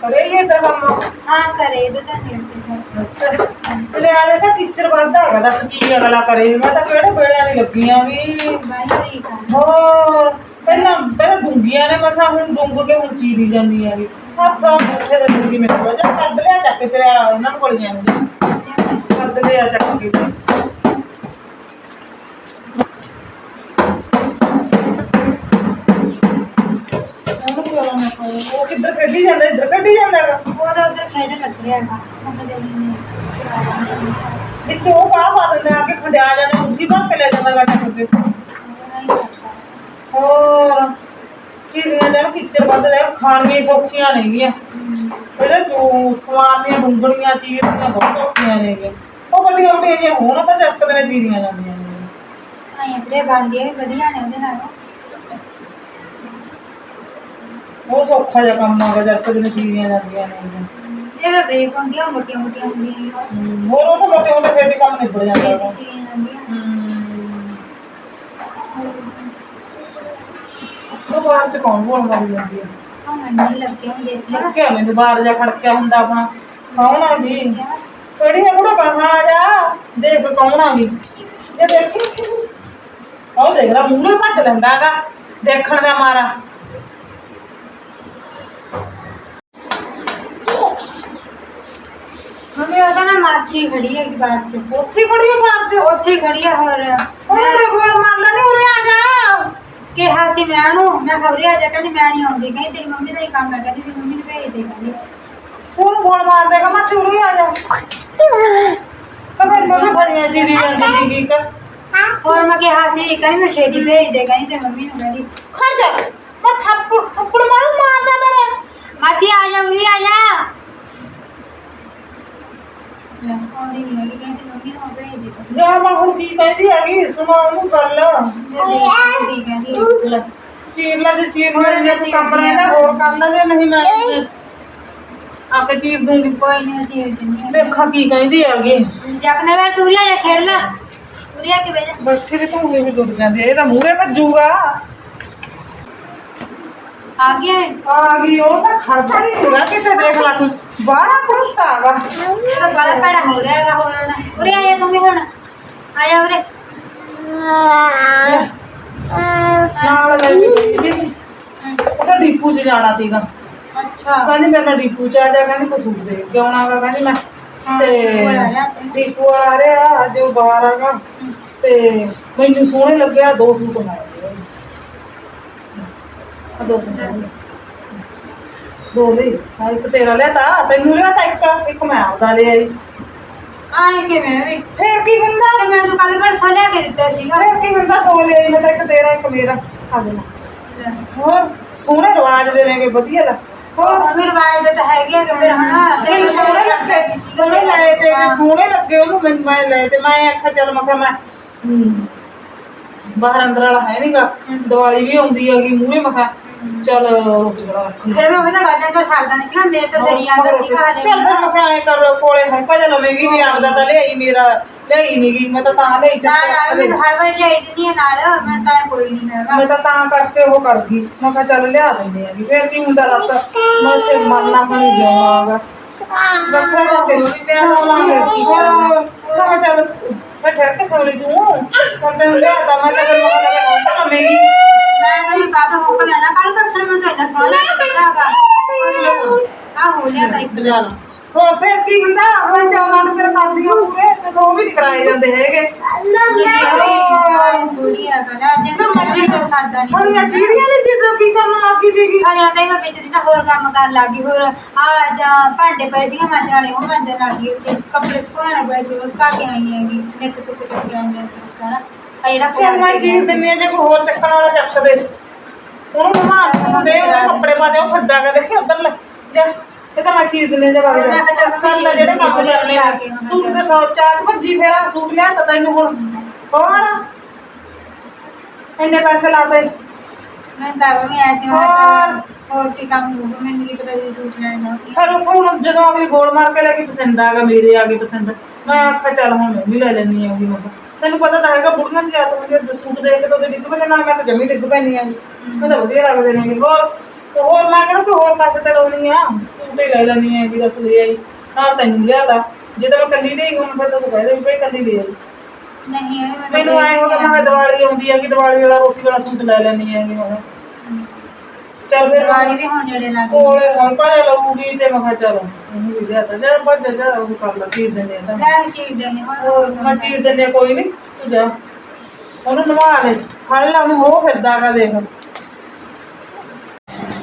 ਕਰੇ ਇਹ ਕੰਮ? ਚਲੇ ਆ ਤਾਂ ਟੀਚਰ ਵੱਧਦਾ ਹੈਗਾ ਦੱਸ। ਕੀ ਅਗਲਾ ਕਰੇ? ਮੈਂ ਤਾਂ ਕਿਹੜੇ ਵੇਲਿਆਂ ਦੀ ਲੱਗੀਆਂ ਵੀ। ਹੋਰ ਪਹਿਲਾਂ ਪਹਿਲਾਂ ਡੁੰਗੀਆਂ ਨੇ ਮਸਾ ਹੁਣ ਡੁੰਗ ਕੇ ਹੁਣ ਚੀਰੀ ਜਾਂਦੀਆਂ ਵੀ। ਹੱਥਾਂ ਮੁੱਠੇ ਦੇ ਡੁੰਗੀ ਮੇਰੇ ਕੋਲ। ਜਾਂ ਕੱਢ ਲਿਆ ਚੱਕ ਇਹਨਾਂ ਨੂੰ ਕੋਲ ਜਾਂਦੇ ਕੱਢ ਲਿਆ ਚੱਕ ਕੇ। ਕੱਢੀ ਜਾਂਦਾ ਇੱਧਰ ਕੱਢੀ ਜਾਂਦਾ ਹੈਗਾ ਉਹ ਤਾਂ ਉਧਰ ਖੇਡ ਲੱਗ ਰਿਹਾ ਹੈਗਾ ਹੁਣ ਦੇ ਵਿੱਚ ਉਹ ਬਾਹ ਪਾ ਦਿੰਦਾ ਆ ਕੇ ਖੰਡਿਆ ਜਾਂਦਾ ਉੱਠੀ ਭਰ ਕੇ ਲੈ ਜਾਂਦਾ ਗੱਟ ਕੇ। ਹੋਰ ਚੀਜ਼ਾਂ ਜਿਹੜਾ ਕਿਚਰ ਵੱਧ ਲੈ ਖਾਣੀਆਂ ਹੀ ਸੌਖੀਆਂ ਨੇਗੀਆਂ ਇਹਦੇ ਜੋ ਸਵਾਰਨੀਆਂ ਡੁੰਗਣੀਆਂ ਚੀਰਨੀਆਂ ਬਹੁਤ ਔਖੀਆਂ ਨੇਗੀਆਂ ਉਹ ਵੱਡੀਆਂ ਵੱਡੀਆਂ ਜਿਹੀਆਂ ਹੋਣ ਤਾਂ ਚੱਕਦੇ ਨੇ ਚੀਰੀਆਂ ਜਾਂਦੀਆਂ ਨੇ। ਆਏ ਬਰੇ ਬੰਦੇ ਵਧੀਆ ਨੇ ਉਹਦੇ ਨਾਲ। ਉਹ ਸੌਖਾ ਜਿਹਾ ਕੰਮ ਆਗਾ ਚੱਕਦੇ ਨੇ ਚੀਰੀਆਂ ਜਾਂਦੀਆਂ ਨੇ ਇਹ ਬ੍ਰੇਕ ਹੁੰਦੀ ਆ ਉਹ ਮੋਟੀਆਂ ਮੋਟੀਆਂ ਹੁੰਦੀਆਂ ਨੇ ਹਮ, ਹੋਰ ਉਹ ਤਾਂ ਮੋਟੇ ਮੋਟੇ ਛੇਤੀ ਕੰਮ ਨਿਬੜ ਜਾਂਦਾ ਹੈਗਾ ਛੇਤੀ ਜਾਂਦੀਆਂ। ਹਮ, ਉਹ ਬਾਅਦ ਚ ਕੌਣ ਬੋਲ ਮਾਰੀ ਜਾਂਦੀ ਹੈ ਹਾਂ ਮੈਨੂੰ ਲੱਗਦੇ ਹੁੰਦੇ ਸੀ। ਮੈਂ ਕਿਹਾ ਮੈਨੂੰ ਬਾਹਰ ਜਾ ਖੜਕਿਆ ਹੁੰਦਾ ਆਪਣਾ। ਕੌਣ ਆ ਜੀ? ਕਿਹੜੀ ਹੈ ਬੁੜਾ ਕਹਾਂ ਆ ਜਾ? ਦੇਖ ਕੌਣ ਆ ਗਈ। ਇਹ ਦੇਖੀ। ਉਹ ਦੇਖ ਲਾ ਮੂਹਰੇ ਭੱਜ ਲੈਂਦਾ ਹੈਗਾ ਦੇਖਣ ਦਾ ਮਾਰਾ ਮੰਮੀ ਉਹਦਾ ਨਾ ਮਾਸੀ ਖੜੀ ਹੈ ਬਾਹਰ ਚ। ਉੱਥੇ ਹੀ ਖੜੀ ਹੈ ਬਾਹਰ ਚ? ਉੱਥੇ ਹੀ ਖੜੀ ਆ ਹੋਰ। ਉਹ ਮੈਂ ਮੇਰੇ ਕੋਲ ਮੰਨ ਲੈ ਉਰੇ ਆ ਜਾ। ਕਿਹਾ ਸੀ ਮੈਂ ਉਹਨੂੰ ਮੈਂ ਖਬਰੇ ਆ ਜਾ ਕਹਿੰਦੀ ਮੈਂ ਨਹੀਂ ਆਉਂਦੀ। ਕਹਿੰਦੀ ਤੇਰੀ ਮੰਮੀ ਦਾ ਹੀ ਕੰਮ ਹੈ ਕਹਿੰਦੀ ਤੇਰੀ ਮੰਮੀ ਨੂੰ ਭੇਜ ਦੇ ਕਹਿੰਦੀ। ਫੋਨ ਬੋਲ ਮਾਰ ਦੇਗਾ ਮੈਂ ਉਰੇ ਆ ਜਾ। ਕਮਰ ਮੰਮੀ ਭਰੀਆਂ ਚੀਰੀ ਜਾਂਦੀ ਸੀ ਕੀ ਕਰ? ਹੋਰ ਮੈਂ ਕਿਹਾ ਸੀ ਕਹਿੰਦੀ ਮੈਂ ਛੇਤੀ ਭੇਜ ਦੇ ਕਹਿੰਦੀ ਤੇਰੀ ਮੰਮੀ ਨੂੰ ਕਹਿੰਦੀ। ਖੜ ਜਾ। ਮੈਂ ਥੱਪੜ ਥੱਪੜ ਮਾਰੂ ਮਾਰਦਾ ਮੇਰੇ। ਮਾਸੀ ਆ ਜਾ ਉਰੀ ਆ ਜਾ। ਆਉਂਦੀ ਨਹੀਂ ਹੈਗੀ ਕਹਿੰਦੀ ਮੰਮੀ ਨੂੰ ਭੇਜ ਦੇ ਕਹਿੰਦੀ ਜਾ ਮੈਂ ਹੁਣ ਕੀ ਕਹਿੰਦੀ ਹੈਗੀ? ਸੁਣਾ ਉਹਨੂੰ ਗੱਲ। ਕੁੜੀ ਕਹਿੰਦੀ ਲੈ, ਚੀਰ ਲੈ ਜੇ ਚੀਰ ਹੋਰ ਲੈ ਜੇ ਚੀਰ ਕੰਮ ਦਿਆਂ। ਰਹਿੰਦਾ ਹੋਰ ਕਰ ਲੈ ਜੇ ਨਹੀਂ ਮੈਂ ਆ ਕੇ ਚੀਰ ਦੂੰਗੀ। ਕੋਈ ਨਹੀਂ ਚੀਰ ਦਿੰਦੀ ਆ। ਦੇਖਾਂ ਕੀ ਕਹਿੰਦੀ ਹੈਗੀ। ਜੇ ਆਪਣੇ ਵੇਲੇ ਤੂੰ ਆ ਜਾ ਖੇਡ ਲੈ। ਤੂੰ ਆ ਕੇ ਬਹਿ ਜਾ। ਬੱਠੀ ਦੀ ਧੂਣੀ ਵੀ ਡੁੱਬ ਜਾਂਦੀ ਹੈ ਇਹ ਤਾਂ ਮੂਹਰੇ ਭੱਜੂਗਾ। ਆ ਗਿਆ ਹੈ? ਆ ਗਈ ਉਹ ਤਾਂ ਖੜਦਾ ਨਹੀਂ ਹੈਗਾ ਕਿਤੇ ਦੇਖ ਲੈ ਤੂੰ। ਬਾਹਲਾ ਕੁੱਤਾ ਹੈਗਾ ਇਹ ਤਾਂ ਬੜਾ ਭੈੜਾ ਹੋ ਰਿਹਾ ਹੈਗਾ ਹੋਰ ਹੁਣ ਉਰੇ ਆ ਜਾ ਤੂੰ ਵੀ ਹੁਣ। ਆ ਜਾ ਉਰੇ। ਨਾਲ ਲੈ ਕੇ ਗਈ ਸੀ। ਉਹ ਤਾਂ ਡੀਪੂ 'ਚ ਜਾਣਾ ਸੀਗਾ। ਅੱਛਾ। ਕਹਿੰਦੀ ਮੇਰੇ ਨਾਲ ਡੀਪੂ 'ਚ ਆ ਜਾ ਕਹਿੰਦੀ ਕੋਈ ਸੂਟ ਦੇ ਕੇ ਆਉਣਾ ਕਹਿੰਦੀ ਮੈਂ। ਤੇ ਡੀਪੂ ਆ ਜਾ। ਰਿਹਾ ਅੱਜ ਉਹ ਬਾਹਰ ਆਗਾ ਤੇ ਮੈਨੂੰ ਸੋਹਣੇ ਲੱਗਿਆ ਦੋ ਸੂਟ ਬਣਾਏ ਆ ਦੋ ਬਣਾਏ। ਦੋ ਇੱਕ ਤੇਰਾ ਲਿਆ ਤਾ ਤੈਨੂੰ ਲਿਆ ਤਾ ਇੱਕ ਇੱਕ ਮੈਂ ਆਪਦਾ ਲਿਆ ਈ। ਆਏ ਕਿਵੇਂ ਵੀ? ਫੇਰ ਕੀ ਹੁੰਦਾ? ਤੇ ਮੈਨੂੰ ਤੂੰ ਕੱਲ ਘਰ ਸਾ ਲਿਆ ਕੇ ਦਿੱਤਾ ਸੀਗਾ। ਫੇਰ ਕੀ ਹੁੰਦਾ? ਦੋ ਲਿਆ ਈ, ਮੈਂ ਤਾਂ ਇੱਕ ਤੇਰਾ ਇੱਕ ਮੇਰਾ। ਆ ਦੇ ਲੈ। ਹੋਰ ਸੋਹਣੇ ਰਿਵਾਜ ਦੇ ਨੇਗੇ ਵਧੀਆ ਲੱਗ ਹੋਰ? ਉਹ ਮੇਰੇ ਵਾਇਰ ਦੇ ਤਾਂ ਹੈਗੇ ਆ ਕਿ ਫਿਰ ਹਨਾ ਤੇ ਮੈਨੂੰ ਸੋਹਣੇ ਲੱਗੇ ਸੋਹਣੇ ਲਏ ਤੇ ਸੋਹਣੇ ਲੱਗੇ ਉਹਨੂੰ ਮੈਨੂੰ ਮੈਂ ਲਏ ਤੇ ਮੈਂ ਆਖਿਆ ਚੱਲ ਮੈਂ ਕਿਹਾ ਮੈਂ ਹਮ, ਬਾਹਰ ਅੰਦਰ ਵਾਲਾ ਹੈ ਨਹੀਂਗਾ ਦੀਵਾਲੀ ਵੀ ਆਉਂਦੀ ਹੈਗੀ ਮੂਹਰੇ ਮੈਂ ਕਿਹਾ ਚੱਲ ਫਿਰ ਮੈਂ ਉਹਦਾ ਗੱਜਾਂ ਤਾਂ ਛੱਡਦਾ ਨਹੀਂ ਸੀਗਾ ਮੇਰੇ ਤਾਂ ਸਰੀ ਆਂਦਾ ਸੀਗਾ ਹਲੇ ਚੱਲ ਮੈਂ ਐਂ ਕਰ ਕੋਲੇ ਹੰਕਾ ਜਿਹਾ ਲਵੇਂਗੀ ਵੀ ਆਪਦਾ ਤਾਂ ਲਿਆਈ ਮੇਰਾ ਲਿਆਈ ਨਹੀਂ ਗਈ ਮੈਂ ਤਾਂ ਤਾਂ ਲਿਆਈ ਨਾ ਨਾ ਮੈਨੂੰ ਹਰ ਵਾਰ ਲਿਆਈ ਆ ਨਾਲ ਮੈਂ ਤਾਂ ਕੋਈ ਨਹੀਂ ਹੈਗਾ ਮੈਂ ਤਾਂ ਤਾਂ ਕਰਕੇ ਉਹ ਕਰ ਗਈ ਮੈਂ ਕਿਹਾ ਚੱਲ ਲਿਆ ਦਿੰਦੇ ਆ ਫਿਰ ਕੀ ਹੁੰਦਾ ਦੱਸ ਮੈਂ ਤੇ ਮਰਨਾ ਬਣੀ ਜਾਵਾਂਗਾ ਰੱਖਣਾ ਤਾਂ ਵੀ ਮੈਂ ਚੱਲ ਮੈਂ ਠਹਿਰ ਕੇ ਸੌਂ ਲਈ ਤੂੰ ਕੰਦੇ ਨੂੰ ਲਿਆ ਤਾਂ ਮੈਂ ਤਾਂ ਫਿਰ ਮੈਂ ਕਿਹਾ ਹੁਣ ਤਾਂ ਮੇਰੀ ਮੈਂ ਮੈਨੂੰ ਕਾਹਦਾ ਹੋ ਗਿਆ ਨਾ ਕੱਲ ਪਰਸੋਂ ਮੈਨੂੰ ਤਾਂ ਇੰਨਾ ਸੋਹਣਾ ਲੱਗਦਾਗਾ ਆ ਹੋ ਲਿਆ ਤਾਂ ਇੱਕ। ਬਜਾ ਲਾ ਹੋ ਫਿਰ ਕੀ ਹੁੰਦਾ? ਮੈਂ ਚਾਹਾਂ ਨੂੰ ਤੇਰੇ ਕਰਦੀਆਂ ਪੂਰੇ ਤੇ ਉਹ ਵੀ ਨਹੀਂ ਕਰਾਏ ਜਾਂਦੇ ਹੈਗੇ। ਥੋੜੀ ਆ ਕਰਾ ਜੇ ਮੈਂ ਮਰਜ਼ੀ ਸਾਡਾ ਨਹੀਂ ਹੁਣ ਇਹ ਚੀੜੀਆਂ ਨੇ ਜਦੋਂ ਕੀ ਕਰਨ ਲੱਗੀ ਦੀਗੀ ਹਰਿਆ ਤਾਂ ਹੀ ਮੈਂ ਵਿੱਚ ਦੀ ਨਾ ਹੋਰ ਕੰਮ ਕਰਨ ਲੱਗੀ ਹੋਰ ਆ ਜਾਂ ਭਾਂਡੇ ਪਏ ਸੀਗੇ ਮਾਂਜਣ ਵਾਲੇ ਉਹ ਮਾਂਜਣ ਲੱਗੀ ਤੇ ਕੱਪੜੇ ਸੁਕਾਉਣ ਪਏ ਸੀ ਉਸ ਕਾ ਕੇ ਆਈ ਹੈਗੀ ਨਿੱਕ ਸੁੱਕ ਕੇ ਆਈ ਹਾਂ ਸਾਰਾ। ਆ ਜਿਹੜਾ ਚੱਲ ਮੈਂ ਚੀਜ਼ ਦਿੰਨੀ ਆ ਜੇ ਕੋਈ ਹੋਰ ਚੱਕਣ ਵਾਲਾ ਚੱਕ ਦੇ। ਉਹਨੂੰ ਘੁਮਾ ਨੂੰ ਦੇ ਉਹਦੇ ਕੱਪੜੇ ਪਾ ਦੇ ਉਹ ਖੱਡਾ ਕੇ ਦੇਖੀ ਉਧਰ ਲੈ ਜਾ। ਇਹ ਤਾਂ ਮੈਂ ਚੀਜ਼ ਦਿੰਨੇ ਜੇ ਬਾਰੇ ਮੈਂ ਕਿਹਾ ਚੱਲ ਮੈਂ ਕਰ ਲੈ ਜਿਹੜੇ ਕੰਮ ਚੀਜ਼ ਕਰਨੇ ਲਿਆ ਆ ਕੇ ਹੁਣ ਸੂਟ ਦੇ ਸੌ ਚਾਰ ਭੱਜੀ ਫੇਰਾ ਸੂਟ ਲਿਆ ਤਾਂ ਤੈਨੂੰ ਹੁਣ। ਹੋਰ? ਇੰਨੇ ਪੈਸੇ ਲਾਤੇ। ਮੈਂ ਤਾਂ ਉਹ ਵੀ ਐਸੀ ਮੈਂ ਕਿਹਾ ਹੋਰ? ਕੀ ਕੰਮ ਹੋਊਗਾ ਮੈਨੂੰ ਕੀ ਪਤਾ ਜੀ ਸੂਟ ਲੈਣ ਦਾ ਕੀ। ਫਿਰ ਉੱਥੇ ਹੁਣ ਜਦੋਂ ਅਗਲੀ ਗੋਲ ਮਾਰ ਕੇ ਲੈ ਕੇ ਪਸੰਦ ਆ ਗਿਆ ਮੇਰੇ ਆ ਗਏ ਪਸੰਦ। ਮੈਂ ਆਖਿਆ ਚੱਲ ਹੁਣ ਮੈਂ ਵੀ ਲੈ ਲੈਣੀ ਆ ਮੈਂ ਕਿਹਾ। ਤੈਨੂੰ ਪਤਾ ਤਾਂ ਹੈਗਾ ਬੁੜੀਆਂ ਦੀ ਜਾਤ ਹੁੰਦੀ ਹੈ ਸੂਟ ਦੇਖ ਕੇ ਤਾਂ ਉਹਦੇ ਡਿੱਗ ਪੈਂਦੇ ਨਾਲ ਮੈਂ ਤਾਂ ਜਮੀ ਡਿੱਗ ਪੈਂਦੀ ਆ ਮੈਂ ਤਾਂ ਵਧੀਆ ਲੱਗਦੇ ਨੇ ਹੋਰ? ਤੇ ਹੋਰ ਮੈਂ ਕਿਹੜਾ ਕੋਈ ਹੋਰ ਪਾਸੇ ਤੇ ਲਾਉਣੀ ਆ। ਸੂਟ ਹੀ ਲੈ ਲੈਣੀ ਆ ਵੀ ਦੱਸ ਲੈ ਆਈ। ਨਾਲ ਤੈਨੂੰ ਲਿਆਦਾ ਜੇ ਤਾਂ ਮੈਂ ਕੱਲੀ ਲਈ ਹੁਣ ਫਿਰ ਤੂੰ ਕਹਿ ਦੇ ਵੀ ਭਾਈ ਕੱਲੀ ਲੈ ਆਈ। ਨਹੀਂ ਇਹ ਮੈਂ ਮੈਨੂੰ ਆਏ ਹੋ ਗਿਆ ਮੈਂ ਕਿਹਾ ਦੀਵਾਲੀ ਆਉਂਦੀ ਹੈ ਕਿ ਦੀਵਾਲੀ ਵਾਲਾ ਰੋਟੀ ਵਾਲਾ ਸੂਟ ਲੈ ਲੈਣੀ ਹੈ ਮੈਂ ਚੱਲ ਫਿਰ ਦਿਵਾਲੀ ਵੀ ਹੁਣ ਨੇੜੇ ਲੱਗ ਗਈ ਕੋਲੇ ਹੁਣ ਭਾਵੇਂ ਲਊਗੀ ਤੇ ਮੈਂ ਕਿਹਾ ਚਲੋ ਉਹਨੂੰ ਵੀ ਲਿਆਦਾ ਜਾ ਭੱਜ ਜਾ ਉਹ ਕਰ ਲਾ ਚੀਰ ਦਿੰਦੇ ਆ ਤਾਂ। ਲੈ ਚੀਜ਼ ਦੇਣੇ ਹੁਣ ਹੋਰ ਮੈਂ ਚੀਰ ਦਿੰਦੇ ਆ, ਕੋਈ ਨਹੀਂ ਤੂੰ ਜਾ। ਉਹਨੂੰ ਨਵਾ ਦੇ। ਫੜ ਲਾ ਉਹਨੂੰ ਹੋ ਫਿਰਦਾ ਦੇਖ।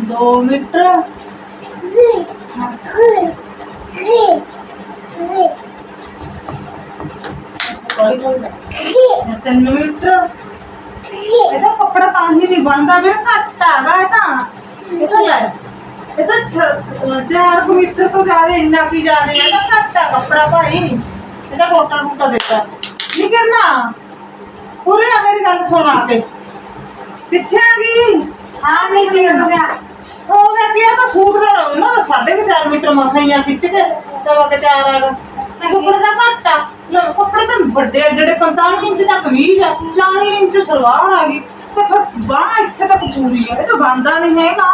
ਦੋ ਮੀਟਰ ਤਿੰਨ ਮੀਟਰ ਇਹਦਾ ਕੱਪੜਾ ਤਾਂ ਹੀ ਨਹੀਂ ਬਣਦਾ, ਵੀਰ। ਘੱਟ ਹੈਗਾ, ਇਹ ਤਾਂ 4 ਮੀਟਰ ਤੋਂ ਜ਼ਿਆਦਾ ਇੰਨਾ ਕੀ ਜ਼ਿਆਦਾ ਹੈ ਤਾਂ ਘੱਟ ਹੈ ਕੱਪੜਾ ਭਾਈ ਇਹਦਾ ਮੋਟਾ ਮੋਟਾ ਦਿੱਤਾ ਨਹੀਂ ਕਰਨਾ ਪੂਰੇ ਆ ਮੇਰੀ ਗੱਲ ਸੁਣ ਆ ਕੇ ਕਿੱਥੇ ਆ ਗਈ ਹਾਂ ਨਹੀਂ ਕੀ ਹੋ ਗਿਆ ਹੋ ਗਿਆ ਕੀ ਆ ਤਾਂ ਸੂਟ ਦਾ ਉਹਨਾਂ ਦਾ 4.5 ਮੀਟਰ ਮਸਾਂ ਹੀ ਆ ਖਿੱਚ ਕੇ ਸਵਾ ਕੇ ਚਾਰ ਆ ਅੱਛਾ ਕੱਪੜੇ ਦਾ ਘੱਟ ਆ ਲੈ, ਕੱਪੜੇ ਤਾਂ ਵੱਡੇ ਆ, ਜਿਹੜੇ 45 ਇੰਚ ਦਾ ਕਮੀਜ਼ ਆ 40 ਇੰਚ ਸਲਵਾਰ ਆ ਗਈ ਤੇ ਫਿਰ ਬਾਹ ਇੱਥੇ ਤੱਕ ਪੂਰੀ ਆ ਇਹ ਤਾਂ ਬੰਦਾ ਨਹੀਂ ਹੈਗਾ।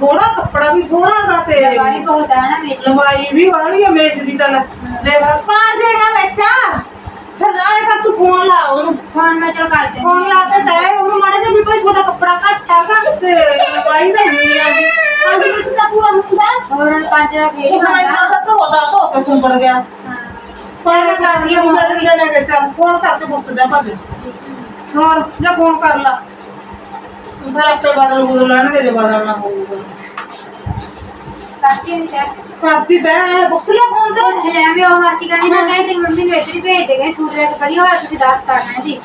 ਥੋੜਾ ਕੱਪੜਾ ਵੀ ਥੋੜਾ ਗਾ ਤੇ ਦਿਵਾਲੀ ਬਹੁਤ ਹੈ ਨਾ ਲੰਬਾਈ ਵੀ ਵਾਲੀ ਆ ਮੇਚ ਦੀ ਤਾਂ। ਦੇਖ ਪਾਰ ਜਾਏਗਾ ਵਿੱਚ। ਫਿਰ ਰਾਹ ਕਰ ਤੂੰ ਫੋਨ ਲਾ ਉਹਨੂੰ। ਹੁਣ ਮੈਂ ਚਲ ਕਰ ਦਿੰਦੀ ਫੋਨ ਲਾ ਕੇ ਤੇ ਉਹਨੂੰ ਮਾੜੇ ਜਿਹਾ ਵੀ ਭਾਈ ਤੁਹਾਡਾ ਕੱਪੜਾ ਘੱਟ ਹੈਗਾ ਤੇ ਲੰਬਾਈ ਦਾ ਨਹੀਂ ਆ। ਗਈ ਅੰਦਰ ਵਿੱਚ ਤਾਂ ਪੂਰਾ ਹੁੰਦਾ ਹੋਰ ਪੰਜ ਦਾ ਖੇਡ ਉਸ ਹੁੰਦਾ। ਤਾਂ ਧੋਦਾ ਧੋ ਕੇ ਸੁੰਬੜ ਗਿਆ। ਹਾਂ। ਫੋਨ ਕਰਦੀ ਆ ਮੁੰਡੇ ਨੂੰ ਲੈ ਕੇ ਚੱਲ ਫੋਨ ਕਰਕੇ ਪੁੱਛ ਜਾ ਭੱਜ ਹੋਰ ਜਾਂ ਫੋਨ ਕਰ ਲਾ। ਫਿਰ ਆਪੇ ਬਦਲ ਬਦਲ ਲੈਣਗੇ ਜੇ ਬਦਲਣਾ ਹੋਊਗਾ। ਕਰਕੇ ਚੈੱਕ ਕਰਦੀ ਬੈ ਪੁੱਛ ਲੈ ਫੋਨ ਤੇ। ਪੁੱਛ ਲਿਆ ਵੀ ਉਹ ਮਾਸੀ ਕਹਿੰਦੀ ਨਾ ਕਹੇ ਤੇਰੀ ਮੰਮੀ ਨੂੰ ਇੱਧਰ ਹੀ ਭੇਜ ਦੇਗੇ ਸੂਟ ਲੈ ਕੇ ਵਧੀਆ ਹੋਇਆ ਤੁਸੀਂ ਦੱਸ ਕਰਨਾ ਜੀ।